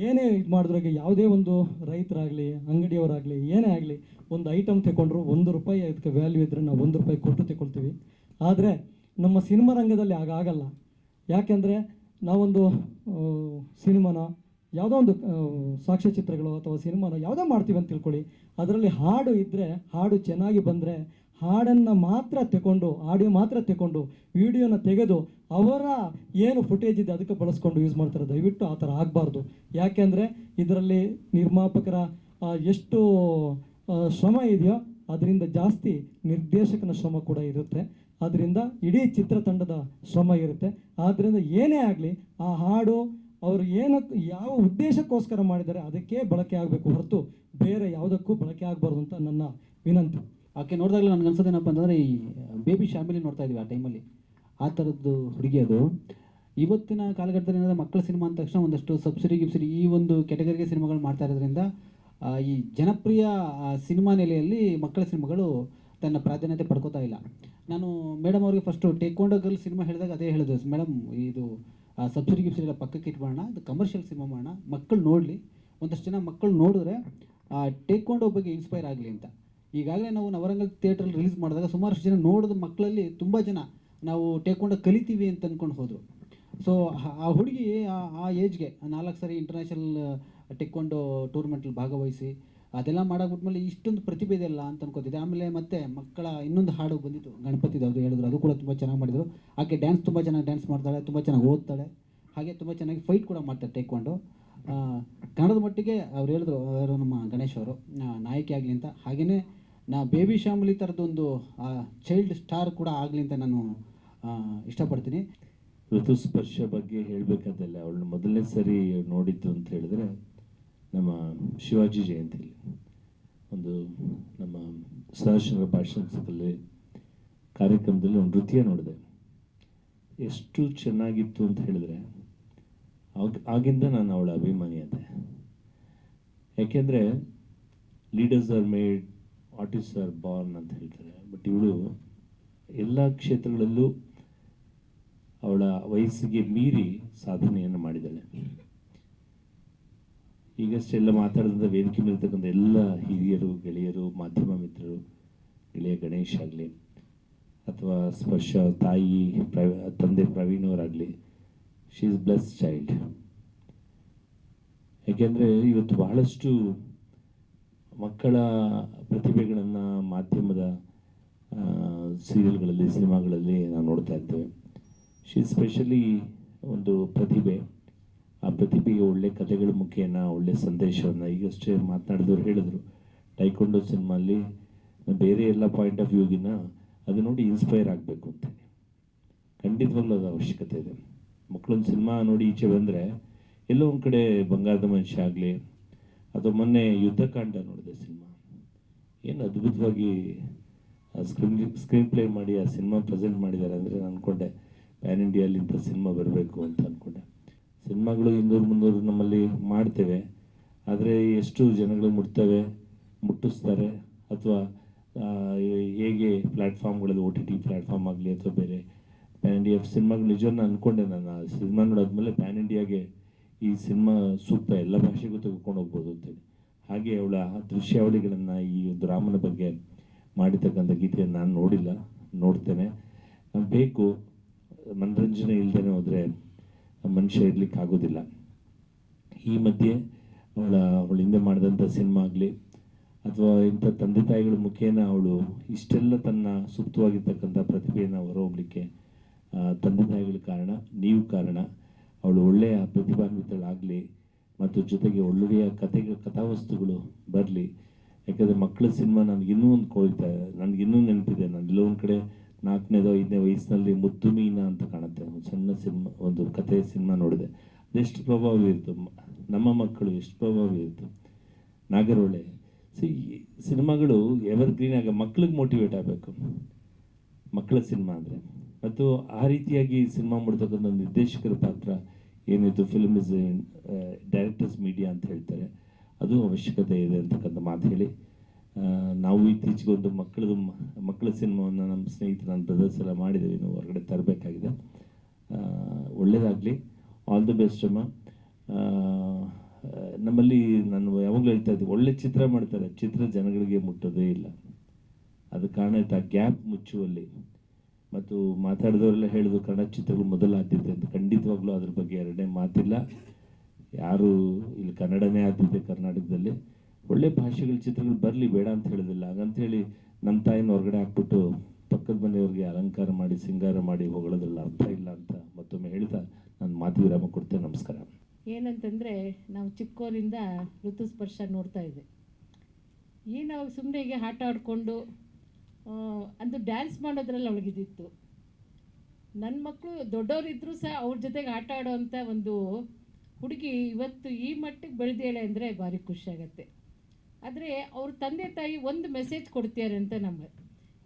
ಏನೇ ಇದು ಮಾಡಿದ್ರಾಗೆ ಯಾವುದೇ ಒಂದು ರೈತರಾಗಲಿ, ಅಂಗಡಿಯವರಾಗಲಿ, ಏನೇ ಆಗಲಿ, ಒಂದು ಐಟಮ್ ತಗೊಂಡ್ರು ಒಂದು ರೂಪಾಯಿ ಅದಕ್ಕೆ ವ್ಯಾಲ್ಯೂ ಇದ್ದರೆ ನಾವು ಒಂದು ರೂಪಾಯಿ ಕೊಟ್ಟು ತಗೊಳ್ತೀವಿ ಆದರೆ ನಮ್ಮ ಸಿನಿಮಾ ರಂಗದಲ್ಲಿ ಆಗಾಗಲ್ಲ ಯಾಕೆಂದರೆ ನಾವೊಂದು ಸಿನಿಮಾನ ಯಾವುದೋ ಒಂದು ಸಾಕ್ಷ್ಯಚಿತ್ರಗಳು ಅಥವಾ ಸಿನಿಮಾನ ಯಾವುದೋ ಮಾಡ್ತೀವಿ ಅಂತ ತಿಳ್ಕೊಳ್ಳಿ. ಅದರಲ್ಲಿ ಹಾಡು ಇದ್ದರೆ ಹಾಡು ಚೆನ್ನಾಗಿ ಬಂದರೆ ಹಾಡನ್ನು ಮಾತ್ರ ತಗೊಂಡು ಆಡಿಯೋ ಮಾತ್ರ ತಗೊಂಡು ವಿಡಿಯೋನ ತೆಗೆದು ಅವರ ಏನು ಫುಟೇಜ್ ಇದೆ ಅದಕ್ಕೆ ಬಳಸ್ಕೊಂಡು ಯೂಸ್ ಮಾಡ್ತಾರೆ. ದಯವಿಟ್ಟು ಆ ಥರ ಆಗಬಾರ್ದು. ಯಾಕೆಂದರೆ ಇದರಲ್ಲಿ ನಿರ್ಮಾಪಕರ ಎಷ್ಟು ಶ್ರಮ ಇದೆಯೋ ಅದರಿಂದ ಜಾಸ್ತಿ ನಿರ್ದೇಶಕನ ಶ್ರಮ ಕೂಡ ಇರುತ್ತೆ. ಅದರಿಂದ ಇಡೀ ಚಿತ್ರತಂಡದ ಶ್ರಮ ಇರುತ್ತೆ. ಆದ್ದರಿಂದ ಏನೇ ಆಗಲಿ ಆ ಹಾಡು ಅವರು ಏನಕ್ಕೆ ಯಾವ ಉದ್ದೇಶಕ್ಕೋಸ್ಕರ ಮಾಡಿದ್ದಾರೆ ಅದಕ್ಕೆ ಬಳಕೆ ಆಗಬೇಕು ಹೊರತು ಬೇರೆ ಯಾವುದಕ್ಕೂ ಬಳಕೆ ಆಗಬಾರ್ದು ಅಂತ ನನ್ನ ವಿನಂತಿ. ಆಕೆ ನೋಡಿದಾಗಲೇ ನನಗೆ ಅನ್ಸೋದೇನಪ್ಪ ಅಂತಂದರೆ ಈ ಬೇಬಿ ಶ್ಯಾಮಿಲಿ ನೋಡ್ತಾ ಇದ್ವಿ ಆ ಟೈಮಲ್ಲಿ ಆ ಥರದ್ದು ಹುಡುಗಿ ಅದು. ಇವತ್ತಿನ ಕಾಲಘಟ್ಟದಲ್ಲಿ ಏನಾದ್ರೆ ಮಕ್ಕಳ ಸಿನಿಮಾ ಅಂದ ತಕ್ಷಣ ಒಂದಷ್ಟು ಸಬ್ಸಿಡಿ ಗಿಬ್ಸಿಡಿ ಈ ಒಂದು ಕೆಟಗರಿಗೆ ಸಿನಿಮಾಗಳು ಮಾಡ್ತಾ ಇರೋದ್ರಿಂದ ಈ ಜನಪ್ರಿಯ ಸಿನಿಮಾ ನೆಲೆಯಲ್ಲಿ ಮಕ್ಕಳ ಸಿನಿಮಾಗಳು ತನ್ನ ಪ್ರಾಧಾನ್ಯತೆ ಪಡ್ಕೋತಾ ಇಲ್ಲ. ನಾನು ಮೇಡಮ್ ಅವ್ರಿಗೆ ಫಸ್ಟು ಟೇಕ್ವಾಂಡೋ ಗರ್ಲ್ ಸಿನಿಮಾ ಹೇಳಿದಾಗ ಅದೇ ಹೇಳಿದ್ರು ಮೇಡಮ್ ಇದು ಸಬ್ಸಿಡಿ ಗಿಬ್ಸಿಡಿ ಎಲ್ಲ ಪಕ್ಕಕ್ಕೆ ಇಟ್ಬೋಣ ಅದು ಕಮರ್ಷಿಯಲ್ ಸಿನಿಮಾ ಮಾಡೋಣ. ಮಕ್ಕಳು ನೋಡಲಿ. ಒಂದಷ್ಟು ಜನ ಮಕ್ಕಳು ನೋಡಿದ್ರೆ ಟೇಕೊಂಡೋ ಬಗ್ಗೆ ಇನ್ಸ್ಪೈರ್ ಆಗಲಿ ಅಂತ. ಈಗಾಗಲೇ ನಾವು ನವರಂಗಲ್ ಥಿಯೇಟ್ರಲ್ಲಿ ರಿಲೀಸ್ ಮಾಡಿದಾಗ ಸುಮಾರಷ್ಟು ಜನ ನೋಡಿದ ಮಕ್ಕಳಲ್ಲಿ ತುಂಬ ಜನ ನಾವು ಟೇಕೊಂಡು ಕಲಿತೀವಿ ಅಂತ ಅಂದ್ಕೊಂಡು ಹೋದರು. ಸೊ ಆ ಹುಡುಗಿ, ಆ- ಏಜ್ಗೆ ನಾಲ್ಕು ಸಾರಿ ಇಂಟರ್ನ್ಯಾಷನಲ್ ಟೆಕ್ಕೊಂಡು ಟೂರ್ನಮೆಂಟಲ್ಲಿ ಭಾಗವಹಿಸಿ, ಅದೆಲ್ಲ ಮಾಡಾಕ್ಬಿಟ್ಮೇಲೆ ಇಷ್ಟೊಂದು ಪ್ರತಿಭೆ ಇದೆಯಲ್ಲ ಅಂತ ಅನ್ಕೋತಿದ್ದೆ. ಆಮೇಲೆ ಮತ್ತೆ ಮಕ್ಕಳ ಇನ್ನೊಂದು ಹಾಡು ಬಂದಿತ್ತು ಗಣಪತಿದು ಅದು ಹೇಳಿದ್ರು. ಅದು ಕೂಡ ತುಂಬ ಚೆನ್ನಾಗಿ ಮಾಡಿದರು. ಆಕೆ ಡ್ಯಾನ್ಸ್ ತುಂಬ ಚೆನ್ನಾಗಿ ಡ್ಯಾನ್ಸ್ ಮಾಡ್ತಾಳೆ, ತುಂಬ ಚೆನ್ನಾಗಿ ಓದ್ತಾಳೆ. ಹಾಗೆ ತುಂಬ ಚೆನ್ನಾಗಿ ಫೈಟ್ ಕೂಡ ಮಾಡ್ತಾರೆ ಟೇಕ್ಕೊಂಡು ಕನ್ನಡದ ಮಟ್ಟಿಗೆ ಅವ್ರು ಹೇಳಿದ್ರು ಅವರು ನಮ್ಮ ಗಣೇಶ್ ಅವರು ನಾಯಕಿ ಆಗಲಿ ಅಂತ. ಹಾಗೆಯೇ ನಾ ಬೇಬಿ ಶ್ಯಾಮಲಿ ಥರದ್ದೊಂದು ಚೈಲ್ಡ್ ಸ್ಟಾರ್ ಕೂಡ ಆಗಲಿ ಅಂತ ನಾನು ಇಷ್ಟಪಡ್ತೀನಿ. ಋತುಸ್ಪರ್ಶ ಬಗ್ಗೆ ಹೇಳಬೇಕಾದಲ್ಲ, ಅವಳನ್ನ ಮೊದಲನೇ ಸರಿ ನೋಡಿದ್ದು ಅಂತ ಹೇಳಿದ್ರೆ, ನಮ್ಮ ಶಿವಾಜಿ ಜಯಂತಿಯಲ್ಲಿ. ಒಂದು ನಮ್ಮ ಸದಾಶಿವ ಭಾಷಣದಲ್ಲಿ ಕಾರ್ಯಕ್ರಮದಲ್ಲಿ ಒಂದು ನೃತ್ಯ ನೋಡಿದೆ. ಎಷ್ಟು ಚೆನ್ನಾಗಿತ್ತು ಅಂತ ಹೇಳಿದ್ರೆ, ಆಗ, ಆಗಿಂದ ನಾನು ಅವಳ ಅಭಿಮಾನಿ ಆದೆ ಯಾಕೆಂದರೆ leaders are made artist are born ಅಂತ ಹೇಳ್ತಾರೆ. ಬಟ್ ಇವಳು ಎಲ್ಲ ಕ್ಷೇತ್ರಗಳಲ್ಲೂ ಅವಳ ವಯಸ್ಸಿಗೆ ಮೀರಿ ಸಾಧನೆಯನ್ನು ಮಾಡಿದ್ದಾಳೆ. ಈಗಷ್ಟೆಲ್ಲ ಮಾತಾಡಿದಂಥ ವೇದಿಕೆ ಮೇಲಿರ್ತಕ್ಕಂಥ ಎಲ್ಲ ಹಿರಿಯರು, ಗೆಳೆಯರು, ಮಾಧ್ಯಮ ಮಿತ್ರರು, ಗೆಳೆಯ ಗಣೇಶ್ ಆಗಲಿ ಅಥವಾ ಸ್ಪರ್ಶ ತಾಯಿ ತಂದೆ ಪ್ರವೀಣ್ ಅವರಾಗಲಿ ಶಿ ಇಸ್ ಬ್ಲೆಸ್ ಚೈಲ್ಡ್ ಯಾಕೆಂದರೆ ಇವತ್ತು ಬಹಳಷ್ಟು ಮಕ್ಕಳ ಪ್ರತಿಭೆಗಳನ್ನು ಮಾಧ್ಯಮದ ಸೀರಿಯಲ್ಗಳಲ್ಲಿ, ಸಿನಿಮಾಗಳಲ್ಲಿ ನಾವು ನೋಡ್ತಾ ಇರ್ತೇವೆ. ಶಿ, ಸ್ಪೆಷಲಿ ಒಂದು ಪ್ರತಿಭೆ. ಆ ಪ್ರತಿಭೆಗೆ ಒಳ್ಳೆ ಕಥೆಗಳ ಮುಖೇನ, ಒಳ್ಳೆ ಸಂದೇಶವನ್ನು ಈಗಷ್ಟೇ ಮಾತನಾಡಿದವ್ರು ಹೇಳಿದ್ರು. ಟೈಕೊಂಡೋ ಸಿನಿಮಾಲಿ ಬೇರೆ ಎಲ್ಲ ಪಾಯಿಂಟ್ ಆಫ್ ವ್ಯೂಗಿನ ಅದು ನೋಡಿ ಇನ್ಸ್ಪೈರ್ ಆಗಬೇಕು ಅಂತ. ಖಂಡಿತವಾಗ್ಲೂ ಅದು ಅವಶ್ಯಕತೆ ಇದೆ. ಮಕ್ಕಳೊಂದು ಸಿನಿಮಾ ನೋಡಿ ಈಚೆ ಬಂದರೆ ಎಲ್ಲೋ ಒಂದು ಕಡೆ ಬಂಗಾರದ ಮನುಷ್ಯ ಆಗಲಿ ಅಥವಾ ಮೊನ್ನೆ ಯುದ್ಧಕಾಂಡ ನೋಡಿದೆ ಸಿನಿಮಾ. ಏನು ಅದ್ಭುತವಾಗಿ ಸ್ಕ್ರೀನ್ ಸ್ಕ್ರೀನ್ ಪ್ಲೇ ಮಾಡಿ, ಆ ಸಿನಿಮಾ ಪ್ರೆಸೆಂಟ್ ಮಾಡಿದ್ದಾರೆ ಅಂದರೆ ನಾನು ಅಂದ್ಕೊಂಡೆ ಪ್ಯಾನ್ ಇಂಡಿಯಲ್ಲಿ ಇಂಥ ಸಿನಿಮಾ ಬರಬೇಕು ಅಂತ ಅಂದ್ಕೊಂಡೆ ಸಿನಿಮಾಗಳು ಇನ್ನೂರು ಮುನ್ನೂರು ನಮ್ಮಲ್ಲಿ ಮಾಡ್ತೇವೆ, ಆದರೆ ಎಷ್ಟು ಜನಗಳು ಮುಟ್ತವೆ, ಮುಟ್ಟಿಸ್ತಾರೆ, ಅಥವಾ ಹೇಗೆ ಪ್ಲ್ಯಾಟ್ಫಾರ್ಮ್ಗಳಲ್ಲಿ ಒ ಟಿ ಟಿ ಪ್ಲ್ಯಾಟ್ಫಾರ್ಮ್ ಆಗಲಿ ಅಥವಾ ಬೇರೆ ಪ್ಯಾನ್ ಇಂಡಿಯಾ ಸಿನಿಮಾಗಳು ನಿಜವನ್ನು ಅಂದ್ಕೊಂಡೆ ನಾನು, ಆ ಸಿನಿಮಾ ನೋಡಾದ್ಮೇಲೆ ಪ್ಯಾನ್ ಇಂಡಿಯಾಗೆ ಈ ಸಿನಿಮಾ ಸೂಕ್ತ ಎಲ್ಲ ಭಾಷೆಗೂ ತೆಗೆದುಕೊಂಡು ಹೋಗ್ಬೋದು ಅಂತೇಳಿ. ಹಾಗೆ ಅವಳ ದೃಶ್ಯಾವಳಿಗಳನ್ನು ಈ ಒಂದು ರಾಮನ ಬಗ್ಗೆ ಮಾಡಿರ್ತಕ್ಕಂಥ ಗೀತೆಯನ್ನು ನಾನು ನೋಡಿಲ್ಲ, ನೋಡ್ತೇನೆ. ಬೇಕು, ಮನರಂಜನೆ ಇಲ್ದೇನೆ ಹೋದರೆ ಮನುಷ್ಯ ಇರಲಿಕ್ಕೆ ಆಗೋದಿಲ್ಲ. ಈ ಮಧ್ಯೆ ಅವಳ ಅವಳ ಹಿಂದೆ ಮಾಡಿದಂಥ ಸಿನಿಮಾ ಆಗಲಿ, ಅಥವಾ ಇಂಥ ತಂದೆ ತಾಯಿಗಳ ಮುಖೇನ ಅವಳು ಇಷ್ಟೆಲ್ಲ ತನ್ನ ಸೂಕ್ತವಾಗಿರ್ತಕ್ಕಂಥ ಪ್ರತಿಭೆಯನ್ನು ಹೊರಹೋಗ್ಲಿಕ್ಕೆ ತಂದೆ ತಾಯಿಗಳ ಕಾರಣ, ನೀವು ಕಾರಣ. ಅವಳು ಒಳ್ಳೆಯ ಪ್ರತಿಭಾನ್ವಿತಳಾಗಲಿ ಮತ್ತು ಜೊತೆಗೆ ಒಳ್ಳೆಯ ಕಥೆಗಳ, ಕಥಾವಸ್ತುಗಳು ಬರಲಿ. ಯಾಕಂದರೆ ಮಕ್ಕಳ ಸಿನಿಮಾ ನನಗೆ ಇನ್ನೂ ಒಂದು ಕೋಯ್ತಾ, ನನಗೆ ಇನ್ನೂ ನೆನಪಿದೆ. ನಾನು ಎಲ್ಲೋ ಒಂದು ಕಡೆ ನಾಲ್ಕನೇದೋ ಐದನೇ ವಯಸ್ಸಿನಲ್ಲಿ ಮುದ್ದು ಮೀನ ಅಂತ ಕಾಣುತ್ತೆ. ಒಂದು ಸಣ್ಣ ಸಿನಿಮಾ, ಒಂದು ಕಥೆ ಸಿನಿಮಾ ನೋಡಿದೆ. ಅದೆಷ್ಟು ಪ್ರಭಾವ ಬೀರಿತು? ನಮ್ಮ ಮಕ್ಕಳು ಎಷ್ಟು ಪ್ರಭಾವ ಬೀರಿತು? ಸೊ ಈ ಸಿನಿಮಾಗಳು ಎವರ್ ಗ್ರೀನ್ ಆಗ ಮಕ್ಳಿಗೆ ಮೋಟಿವೇಟ್ ಆಗಬೇಕು. ಮಕ್ಕಳ ಸಿನಿಮಾ ಅಂದರೆ. ಮತ್ತು ಆ ರೀತಿಯಾಗಿ ಸಿನಿಮಾ ಮಾಡ್ತಕ್ಕಂಥ ನಿರ್ದೇಶಕರ ಪಾತ್ರ ಏನಿತ್ತು ಫಿಲ್ಮ್ ಇಸ್ ಡೈರೆಕ್ಟರ್ಸ್ ಮೀಡಿಯಾ ಅಂತ ಹೇಳ್ತಾರೆ. ಅದು ಅವಶ್ಯಕತೆ ಇದೆ ಅಂತಕ್ಕಂಥ ಮಾತು ಹೇಳಿ. ನಾವು ಇತ್ತೀಚೆಗೆ ಒಂದು ಮಕ್ಕಳದು ಮಕ್ಕಳ ಸಿನಿಮಾವನ್ನು ನಮ್ಮ ಸ್ನೇಹಿತರು ಬ್ರದರ್ಸ್ ಎಲ್ಲ ಮಾಡಿದ್ದೀವಿ. ನಾವು ಹೊರಗಡೆ ತರಬೇಕಾಗಿದೆ. ಒಳ್ಳೆಯದಾಗಲಿ ಆಲ್ ದಿ ಬೆಸ್ಟ್ ಅಮ್ಮ. ನಮ್ಮಲ್ಲಿ ನಾನು ಯಾವಾಗಲೂ ಹೇಳ್ತಾ ಇದ್ದೆ, ಒಳ್ಳೆ ಚಿತ್ರ ಮಾಡ್ತಾರೆ. ಚಿತ್ರ ಜನಗಳಿಗೆ ಮುಟ್ಟೋದೇ ಇಲ್ಲ. ಅದು ಕಾರಣ ಆ ಗ್ಯಾಪ್ ಮುಚ್ಚುವಲ್ಲಿ. ಮತ್ತು ಮಾತಾಡಿದವರೆಲ್ಲ ಹೇಳಿದ್ರು, ಕನ್ನಡ ಚಿತ್ರಗಳು ಮೊದಲ ಆದ್ಯತೆ ಅಂತ. ಖಂಡಿತವಾಗ್ಲೂ ಅದ್ರ ಬಗ್ಗೆ ಎರಡನೇ ಮಾತಿಲ್ಲ. ಯಾರು ಇಲ್ಲಿ ಕನ್ನಡನೇ ಆದ್ಯತೆ ಕರ್ನಾಟಕದಲ್ಲಿ. ಒಳ್ಳೆ ಭಾಷೆಗಳ ಚಿತ್ರಗಳು ಬರಲಿ, ಬೇಡ ಅಂತ ಹೇಳೋದಿಲ್ಲ. ಹಾಗಂತೇಳಿ ನಮ್ಮ ತಾಯಿನ ಹೊರಗಡೆ ಹಾಕ್ಬಿಟ್ಟು ಪಕ್ಕದ ಮನೆಯವ್ರಿಗೆ ಅಲಂಕಾರ ಮಾಡಿ, ಸಿಂಗಾರ ಮಾಡಿ ಹೊಗಳೋದ್ರಲ್ಲ ಅರ್ಥ ಇಲ್ಲ ಅಂತ ಮತ್ತೊಮ್ಮೆ ಹೇಳ್ತಾ ನಾನು ಮಾತು ವಿರಾಮ ಕೊಡ್ತೇನೆ. ನಮಸ್ಕಾರ. ಏನಂತಂದರೆ, ನಾವು ಚಿಕ್ಕೋರಿಂದ ಋತುಸ್ಪರ್ಶ ನೋಡ್ತಾ ಇದ್ದೆ. ಈ ನಾವು ಸುಮ್ಮನೆ ಹೀಗೆ ಆಟ ಆಡಿಕೊಂಡು ಅದು ಡ್ಯಾನ್ಸ್ ಮಾಡೋದ್ರಲ್ಲಿ ಅವಳಿಗಿದ್ದಿತ್ತು ನನ್ನ ಮಕ್ಕಳು ದೊಡ್ಡವರಿದ್ದರೂ ಸಹ ಅವ್ರ ಜೊತೆಗೆ ಆಟ ಆಡೋವಂಥ ಒಂದು ಹುಡುಗಿ ಇವತ್ತು ಈ ಮಟ್ಟಿಗೆ ಬೆಳೆದೇಳೆ ಅಂದರೆ ಭಾರಿ ಖುಷಿಯಾಗತ್ತೆ ಆದರೆ ಅವ್ರ ತಂದೆ ತಾಯಿ ಒಂದು ಮೆಸೇಜ್ ಕೊಡ್ತಿದ್ದಾರೆ ಅಂತ ನಮಗೆ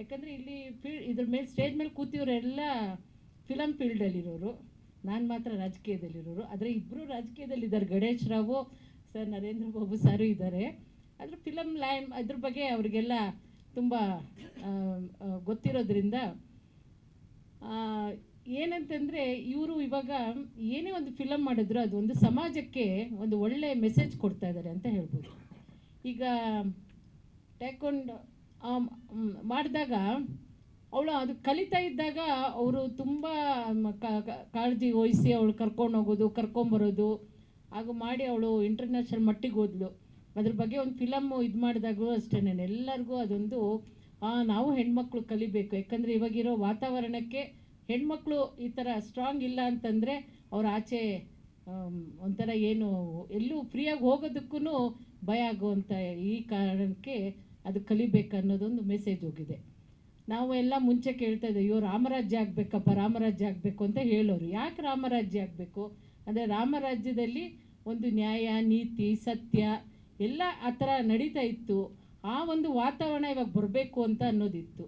ಯಾಕಂದರೆ ಇಲ್ಲಿ ಫೀಲ್ಡ್ ಇದ್ರ ಮೇಲೆ ಸ್ಟೇಜ್ ಮೇಲೆ ಕೂತಿರೋರೆಲ್ಲ ಫಿಲಮ್ ಫೀಲ್ಡಲ್ಲಿರೋರು, ನಾನು ಮಾತ್ರ ರಾಜಕೀಯದಲ್ಲಿರೋರು, ಆದರೆ ಇಬ್ಬರು ರಾಜಕೀಯದಲ್ಲಿದ್ದಾರೆ. ಗಣೇಶ್ ರಾವು, ಸರ್ ನರೇಂದ್ರ ಬಾಬು ಸಾರು ಇದ್ದಾರೆ. ಆದರೆ ಫಿಲಮ್ ಲೈಮ್ ಅದ್ರ ಬಗ್ಗೆ ಅವರಿಗೆಲ್ಲ ತುಂಬ ಗೊತ್ತಿರೋದ್ರಿಂದ ಏನಂತಂದರೆ ಇವರು ಇವಾಗ ಏನೇ ಒಂದು ಫಿಲಮ್ ಮಾಡಿದ್ರು ಅದು ಒಂದು ಸಮಾಜಕ್ಕೆ ಒಂದು ಒಳ್ಳೆ ಮೆಸೇಜ್ ಕೊಡ್ತಾ ಇದ್ದಾರೆ ಅಂತ ಹೇಳ್ಬೋದು. ಈಗ ಟೇಕೊಂಡು ಮಾಡಿದಾಗ ಅವಳು ಅದು ಕಲಿತಾ ಇದ್ದಾಗ ಅವರು ತುಂಬ ಕಾಳಜಿ ವಹಿಸಿ ಅವಳು ಕರ್ಕೊಂಡು ಹೋಗೋದು ಕರ್ಕೊಂಬರೋದು ಹಾಗೂ ಮಾಡಿ ಅವಳು ಇಂಟರ್ನ್ಯಾಷನಲ್ ಮಟ್ಟಿಗೆ ಹೋದ್ಲು. ಅದ್ರ ಬಗ್ಗೆ ಒಂದು ಫಿಲಮ್ಮು ಇದು ಮಾಡಿದಾಗಲೂ ಅಷ್ಟೇ ಎಲ್ಲರಿಗೂ ಅದೊಂದು ನಾವು ಹೆಣ್ಮಕ್ಳು ಕಲಿಬೇಕು. ಯಾಕಂದರೆ ಇವಾಗಿರೋ ವಾತಾವರಣಕ್ಕೆ ಹೆಣ್ಮಕ್ಳು ಈ ಥರ ಸ್ಟ್ರಾಂಗ್ ಇಲ್ಲ ಅಂತಂದರೆ ಅವ್ರ ಆಚೆ ಒಂಥರ ಏನು, ಎಲ್ಲೂ ಫ್ರೀಯಾಗಿ ಹೋಗೋದಕ್ಕೂ ಭಯ ಆಗುವಂಥ ಈ ಕಾರಣಕ್ಕೆ ಅದು ಕಲಿಬೇಕು ಅನ್ನೋದೊಂದು ಮೆಸೇಜ್ ಹೋಗಿದೆ. ನಾವು ಎಲ್ಲ ಮುಂಚೆ ಕೇಳ್ತಾ ಇದ್ದೀವಿ ಅಯ್ಯೋ, ರಾಮರಾಜ್ಯ ಆಗಬೇಕಪ್ಪ, ರಾಮರಾಜ್ಯ ಆಗಬೇಕು ಅಂತ ಹೇಳೋರು. ಯಾಕೆ ರಾಮರಾಜ್ಯ ಆಗಬೇಕು? ಅಂದರೆ ರಾಮರಾಜ್ಯದಲ್ಲಿ ಒಂದು ನ್ಯಾಯ, ನೀತಿ, ಸತ್ಯ ಎಲ್ಲ ಆ ಥರ ನಡೀತಾ ಇತ್ತು. ಆ ಒಂದು ವಾತಾವರಣ ಇವಾಗ ಬರಬೇಕು ಅಂತ ಅನ್ನೋದಿತ್ತು.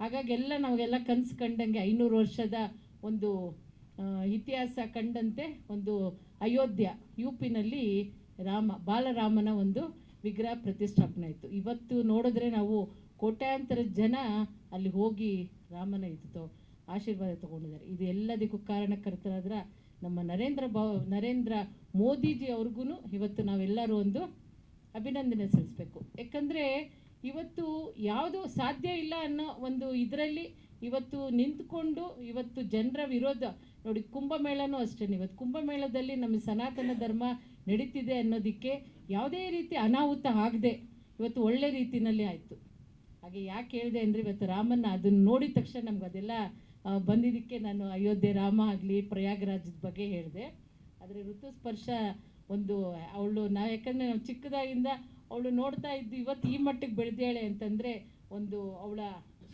ಹಾಗಾಗಿ ಎಲ್ಲ ನಾವೆಲ್ಲ ಕನಸು ಕಂಡಂಗೆ ಐನೂರು ವರ್ಷದ ಒಂದು ಇತಿಹಾಸ ಕಂಡಂತೆ ಒಂದು ಅಯೋಧ್ಯ, ಯು ಪಿನಲ್ಲಿ ರಾಮ, ಬಾಲರಾಮನ ಒಂದು ವಿಗ್ರಹ ಪ್ರತಿಷ್ಠಾಪನೆ ಆಯಿತು. ಇವತ್ತು ನೋಡಿದ್ರೆ ನಾವು ಕೋಟ್ಯಾಂತರ ಜನ ಅಲ್ಲಿ ಹೋಗಿ ರಾಮನ ಇದು ಆಶೀರ್ವಾದ ತಗೊಂಡಿದ್ದಾರೆ. ಇದು ಎಲ್ಲದಕ್ಕೂ ಕಾರಣಕರ್ತರಾದ್ರ ನಮ್ಮ ನರೇಂದ್ರ ಬಾ, ನರೇಂದ್ರ ಮೋದಿಜಿ ಅವ್ರಿಗೂ ಇವತ್ತು ನಾವೆಲ್ಲರೂ ಒಂದು ಅಭಿನಂದನೆ ಸಲ್ಲಿಸ್ಬೇಕು. ಯಾಕಂದರೆ ಇವತ್ತು ಯಾವುದು ಸಾಧ್ಯ ಇಲ್ಲ ಅನ್ನೋ ಒಂದು ಇದರಲ್ಲಿ ಇವತ್ತು ನಿಂತ್ಕೊಂಡು ಇವತ್ತು ಜನರ ವಿರೋಧ. ನೋಡಿ, ಕುಂಭಮೇಳನೂ ಅಷ್ಟೇ. ಇವತ್ತು ಕುಂಭಮೇಳದಲ್ಲಿ ನಮ್ಮ ಸನಾತನ ಧರ್ಮ ನಡೀತಿದೆ ಅನ್ನೋದಕ್ಕೆ ಯಾವುದೇ ರೀತಿ ಅನಾಹುತ ಆಗದೆ ಇವತ್ತು ಒಳ್ಳೆ ರೀತಿಯಲ್ಲಿ ಆಯಿತು. ಹಾಗೆ ಯಾಕೆ ಹೇಳಿದೆ ಅಂದರೆ ಇವತ್ತು ರಾಮನ ಅದನ್ನು ನೋಡಿದ ತಕ್ಷಣ ನಮ್ಗೆ ಅದೆಲ್ಲ ಬಂದಿದ್ದಕ್ಕೆ ನಾನು ಅಯೋಧ್ಯೆ ರಾಮ ಆಗಲಿ ಪ್ರಯಾಗರಾಜದ ಬಗ್ಗೆ ಹೇಳಿದೆ. ಆದರೆ ಋತುಸ್ಪರ್ಶ ಒಂದು, ಅವಳು ನಾ, ಯಾಕಂದರೆ ನಾವು ಚಿಕ್ಕದಾಗಿಂದ ಅವಳು ನೋಡ್ತಾ ಇದ್ದು ಇವತ್ತು ಈ ಮಟ್ಟಿಗೆ ಬೆಳೆದಾಳೆ ಅಂತಂದರೆ ಒಂದು ಅವಳ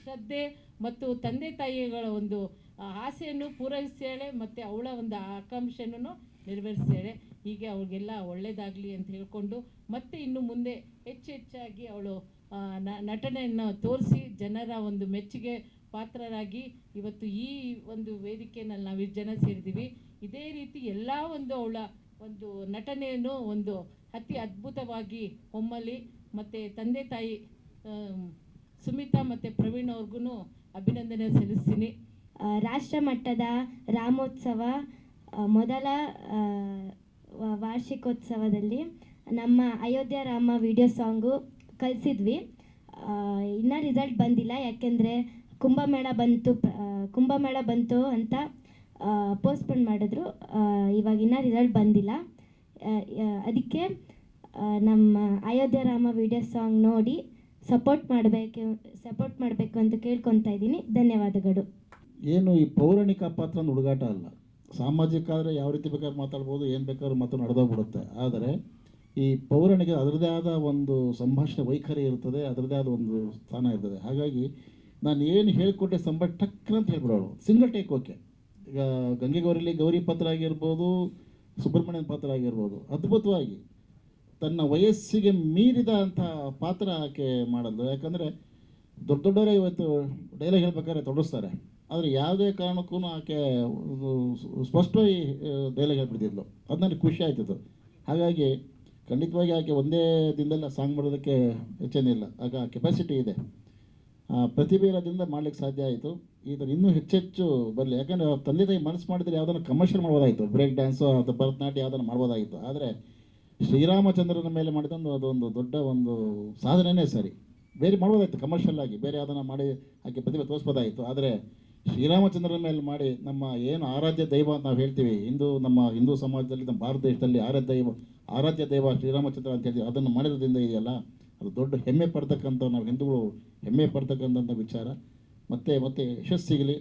ಶ್ರದ್ಧೆ ಮತ್ತು ತಂದೆ ತಾಯಿಗಳ ಒಂದು ಆಸೆಯನ್ನು ಪೂರೈಸ್ತಾಳೆ ಮತ್ತು ಅವಳ ಒಂದು ಆಕಾಂಕ್ಷೆಯನ್ನು ನೆರವೇರಿಸ್ತಾಳೆ ಹೀಗೆ ಅವಳಿಗೆಲ್ಲ ಒಳ್ಳೆಯದಾಗಲಿ ಅಂತ ಹೇಳಿಕೊಂಡು ಮತ್ತೆ ಇನ್ನು ಮುಂದೆ ಹೆಚ್ಚು ಹೆಚ್ಚಾಗಿ ಅವಳು ನಟನೆಯನ್ನು ತೋರಿಸಿ ಜನರ ಒಂದು ಮೆಚ್ಚುಗೆ ಪಾತ್ರರಾಗಿ ಇವತ್ತು ಈ ಒಂದು ವೇದಿಕೆಯಲ್ಲಿ ನಾವು ಜನ ಸೇರಿದ್ದೀವಿ. ಇದೇ ರೀತಿ ಎಲ್ಲ ಒಂದು ಅವಳ ಒಂದು ನಟನೆಯನ್ನು ಒಂದು ಅತಿ ಅದ್ಭುತವಾಗಿ ಹೊಮ್ಮಲಿ ಮತ್ತು ತಂದೆ ತಾಯಿ ಸುಮಿತಾ ಮತ್ತು ಪ್ರವೀಣ್ ಅವ್ರಿಗೂ ಅಭಿನಂದನೆ ಸಲ್ಲಿಸ್ತೀನಿ. ರಾಷ್ಟ್ರ ಮಟ್ಟದ ರಾಮೋತ್ಸವ ಮೊದಲ ವಾರ್ಷಿಕೋತ್ಸವದಲ್ಲಿ ನಮ್ಮ ಅಯೋಧ್ಯ ರಾಮ ವಿಡಿಯೋ ಸಾಂಗು ಕಲಿಸಿದ್ವಿ. ಇನ್ನೂ ರಿಸಲ್ಟ್ ಬಂದಿಲ್ಲ. ಯಾಕೆಂದರೆ ಕುಂಭಮೇಳ ಬಂತು ಕುಂಭಮೇಳ ಬಂತು ಅಂತ ಪೋಸ್ಟ್ಪೋನ್ ಮಾಡಿದ್ರು. ಇನ್ನೂ ರಿಸಲ್ಟ್ ಬಂದಿಲ್ಲ. ಅದಕ್ಕೆ ನಮ್ಮ ಅಯೋಧ್ಯ ರಾಮ ವಿಡಿಯೋ ಸಾಂಗ್ ನೋಡಿ ಸಪೋರ್ಟ್ ಮಾಡಬೇಕು ಸಪೋರ್ಟ್ ಮಾಡಬೇಕು ಅಂತ ಕೇಳ್ಕೊತಾ ಇದ್ದೀನಿ. ಧನ್ಯವಾದಗಳು. ಏನು ಈ ಪೌರಾಣಿಕ ಪಾತ್ರ ಹುಡುಗಾಟ ಅಲ್ಲ. ಸಾಮಾಜಿಕ ಆದರೆ ಯಾವ ರೀತಿ ಬೇಕಾದ್ರೂ ಮಾತಾಡ್ಬೋದು, ಏನು ಬೇಕಾದ್ರೂ ಮಾತು ನಡೆದೋಗ್ಬಿಡುತ್ತೆ. ಆದರೆ ಈ ಪೌರಾಣಿಕ ಅದರದೇ ಆದ ಒಂದು ಸಂಭಾಷಣೆ ವೈಖರಿ ಇರ್ತದೆ ಅದರದೇ ಆದ ಒಂದು ಸ್ಥಾನ ಇರ್ತದೆ. ಹಾಗಾಗಿ ನಾನು ಏನು ಹೇಳಿಕೊಟ್ಟೆ ಸಂಭಾಷಣೆ ಟಕ್ ಅಂತ ಹೇಳ್ಬಿಡೋಳು. ಸಿಂಗಲ್ ಟೇಕ್ ಓಕೆ ಈಗ ಗಂಗೆ ಗೌರಿಲಿ ಗೌರಿ ಪಾತ್ರ ಆಗಿರ್ಬೋದು ಸುಬ್ರಹ್ಮಣ್ಯನ ಪಾತ್ರ ಆಗಿರ್ಬೋದು ಅದ್ಭುತವಾಗಿ ತನ್ನ ವಯಸ್ಸಿಗೆ ಮೀರಿದ ಅಂತಹ ಪಾತ್ರ ಆಕೆ ಮಾಡೋದು ಯಾಕಂದರೆ ದೊಡ್ಡ ದೊಡ್ಡವರೇ ಇವತ್ತು ಡೈಲಾಗ್ ಹೇಳ್ಬೇಕಾದ್ರೆ ತೊಡಗಿಸ್ತಾರೆ. ಆದರೆ ಯಾವುದೇ ಕಾರಣಕ್ಕೂ ಆಕೆ ಸ್ಪಷ್ಟವಾಗಿ ಡೈಲಾಗ್ ಹೇಳ್ಬಿಡ್ತಿದ್ಲು. ಅದು ನನಗೆ ಖುಷಿ ಆಯ್ತಿತ್ತು ಹಾಗಾಗಿ ಖಂಡಿತವಾಗಿ ಆಕೆ ಒಂದೇ ದಿನದಲ್ಲ ಸಾಂಗ್ ಮಾಡೋದಕ್ಕೆ ಹೆಚ್ಚೇನಿಲ್ಲ ಆಗ ಕೆಪಾಸಿಟಿ ಇದೆ. ಆ ಪ್ರತಿಭೆ ಇರೋದ್ರಿಂದ ಮಾಡ್ಲಿಕ್ಕೆ ಸಾಧ್ಯ ಆಯಿತು. ಇದನ್ನು ಇನ್ನೂ ಹೆಚ್ಚೆಚ್ಚು ಬರಲಿ. ಯಾಕಂದರೆ ಅವ್ರ ತಂದೆ ತಾಯಿ ಮನಸ್ಸು ಮಾಡಿದ್ರೆ ಯಾವುದನ್ನು ಕಮರ್ಷಿಯಲ್ ಮಾಡ್ಬೋದಾಯಿತು. ಬ್ರೇಕ್ ಡ್ಯಾನ್ಸು ಅಥವಾ ಭರತನಾಟ್ಯ ಯಾವುದನ್ನು ಮಾಡ್ಬೋದಾಗಿತ್ತು. ಆದರೆ ಶ್ರೀರಾಮಚಂದ್ರನ ಮೇಲೆ ಮಾಡಿದಂದು ಅದೊಂದು ದೊಡ್ಡ ಒಂದು ಸಾಧನೆನೇ ಸರಿ. ಬೇರೆ ಮಾಡ್ಬೋದಾಯಿತು ಕಮರ್ಷಿಯಲ್ ಆಗಿ. ಬೇರೆ ಯಾವುದನ್ನು ಮಾಡಿ ಆಕೆ ಪ್ರತಿಭೆ ತೋರಿಸ್ಬೋದಾಗಿತ್ತು ಆದರೆ ಶ್ರೀರಾಮಚಂದ್ರನ ಮೇಲೆ ಮಾಡಿ ನಮ್ಮ ಏನು ಆರಾಧ್ಯ ದೈವ ಅಂತ ನಾವು ಹೇಳ್ತೀವಿ. ಹಿಂದೂ, ನಮ್ಮ ಹಿಂದೂ ಸಮಾಜದಲ್ಲಿ, ನಮ್ಮ ಭಾರತ ದೇಶದಲ್ಲಿ ಆರಾಧ್ಯ ದೈವ ಆರಾಧ್ಯ ದೈವ ಶ್ರೀರಾಮಚಂದ್ರ ಅಂತ ಹೇಳ್ತೀವಿ. ಅದನ್ನು ಮಾಡಿರೋದ್ರಿಂದ ಇದೆಯಲ್ಲ? ಅದು ದೊಡ್ಡ ಹೆಮ್ಮೆ ಪಡ್ತಕ್ಕಂಥ ನಾವು ಹಿಂದೂಗಳು ಹೆಮ್ಮೆ ಪಡ್ತಕ್ಕಂಥ ವಿಚಾರ. ಮತ್ತೆ ಮತ್ತೆ ಯಶಸ್ಸು ಸಿಗಲಿ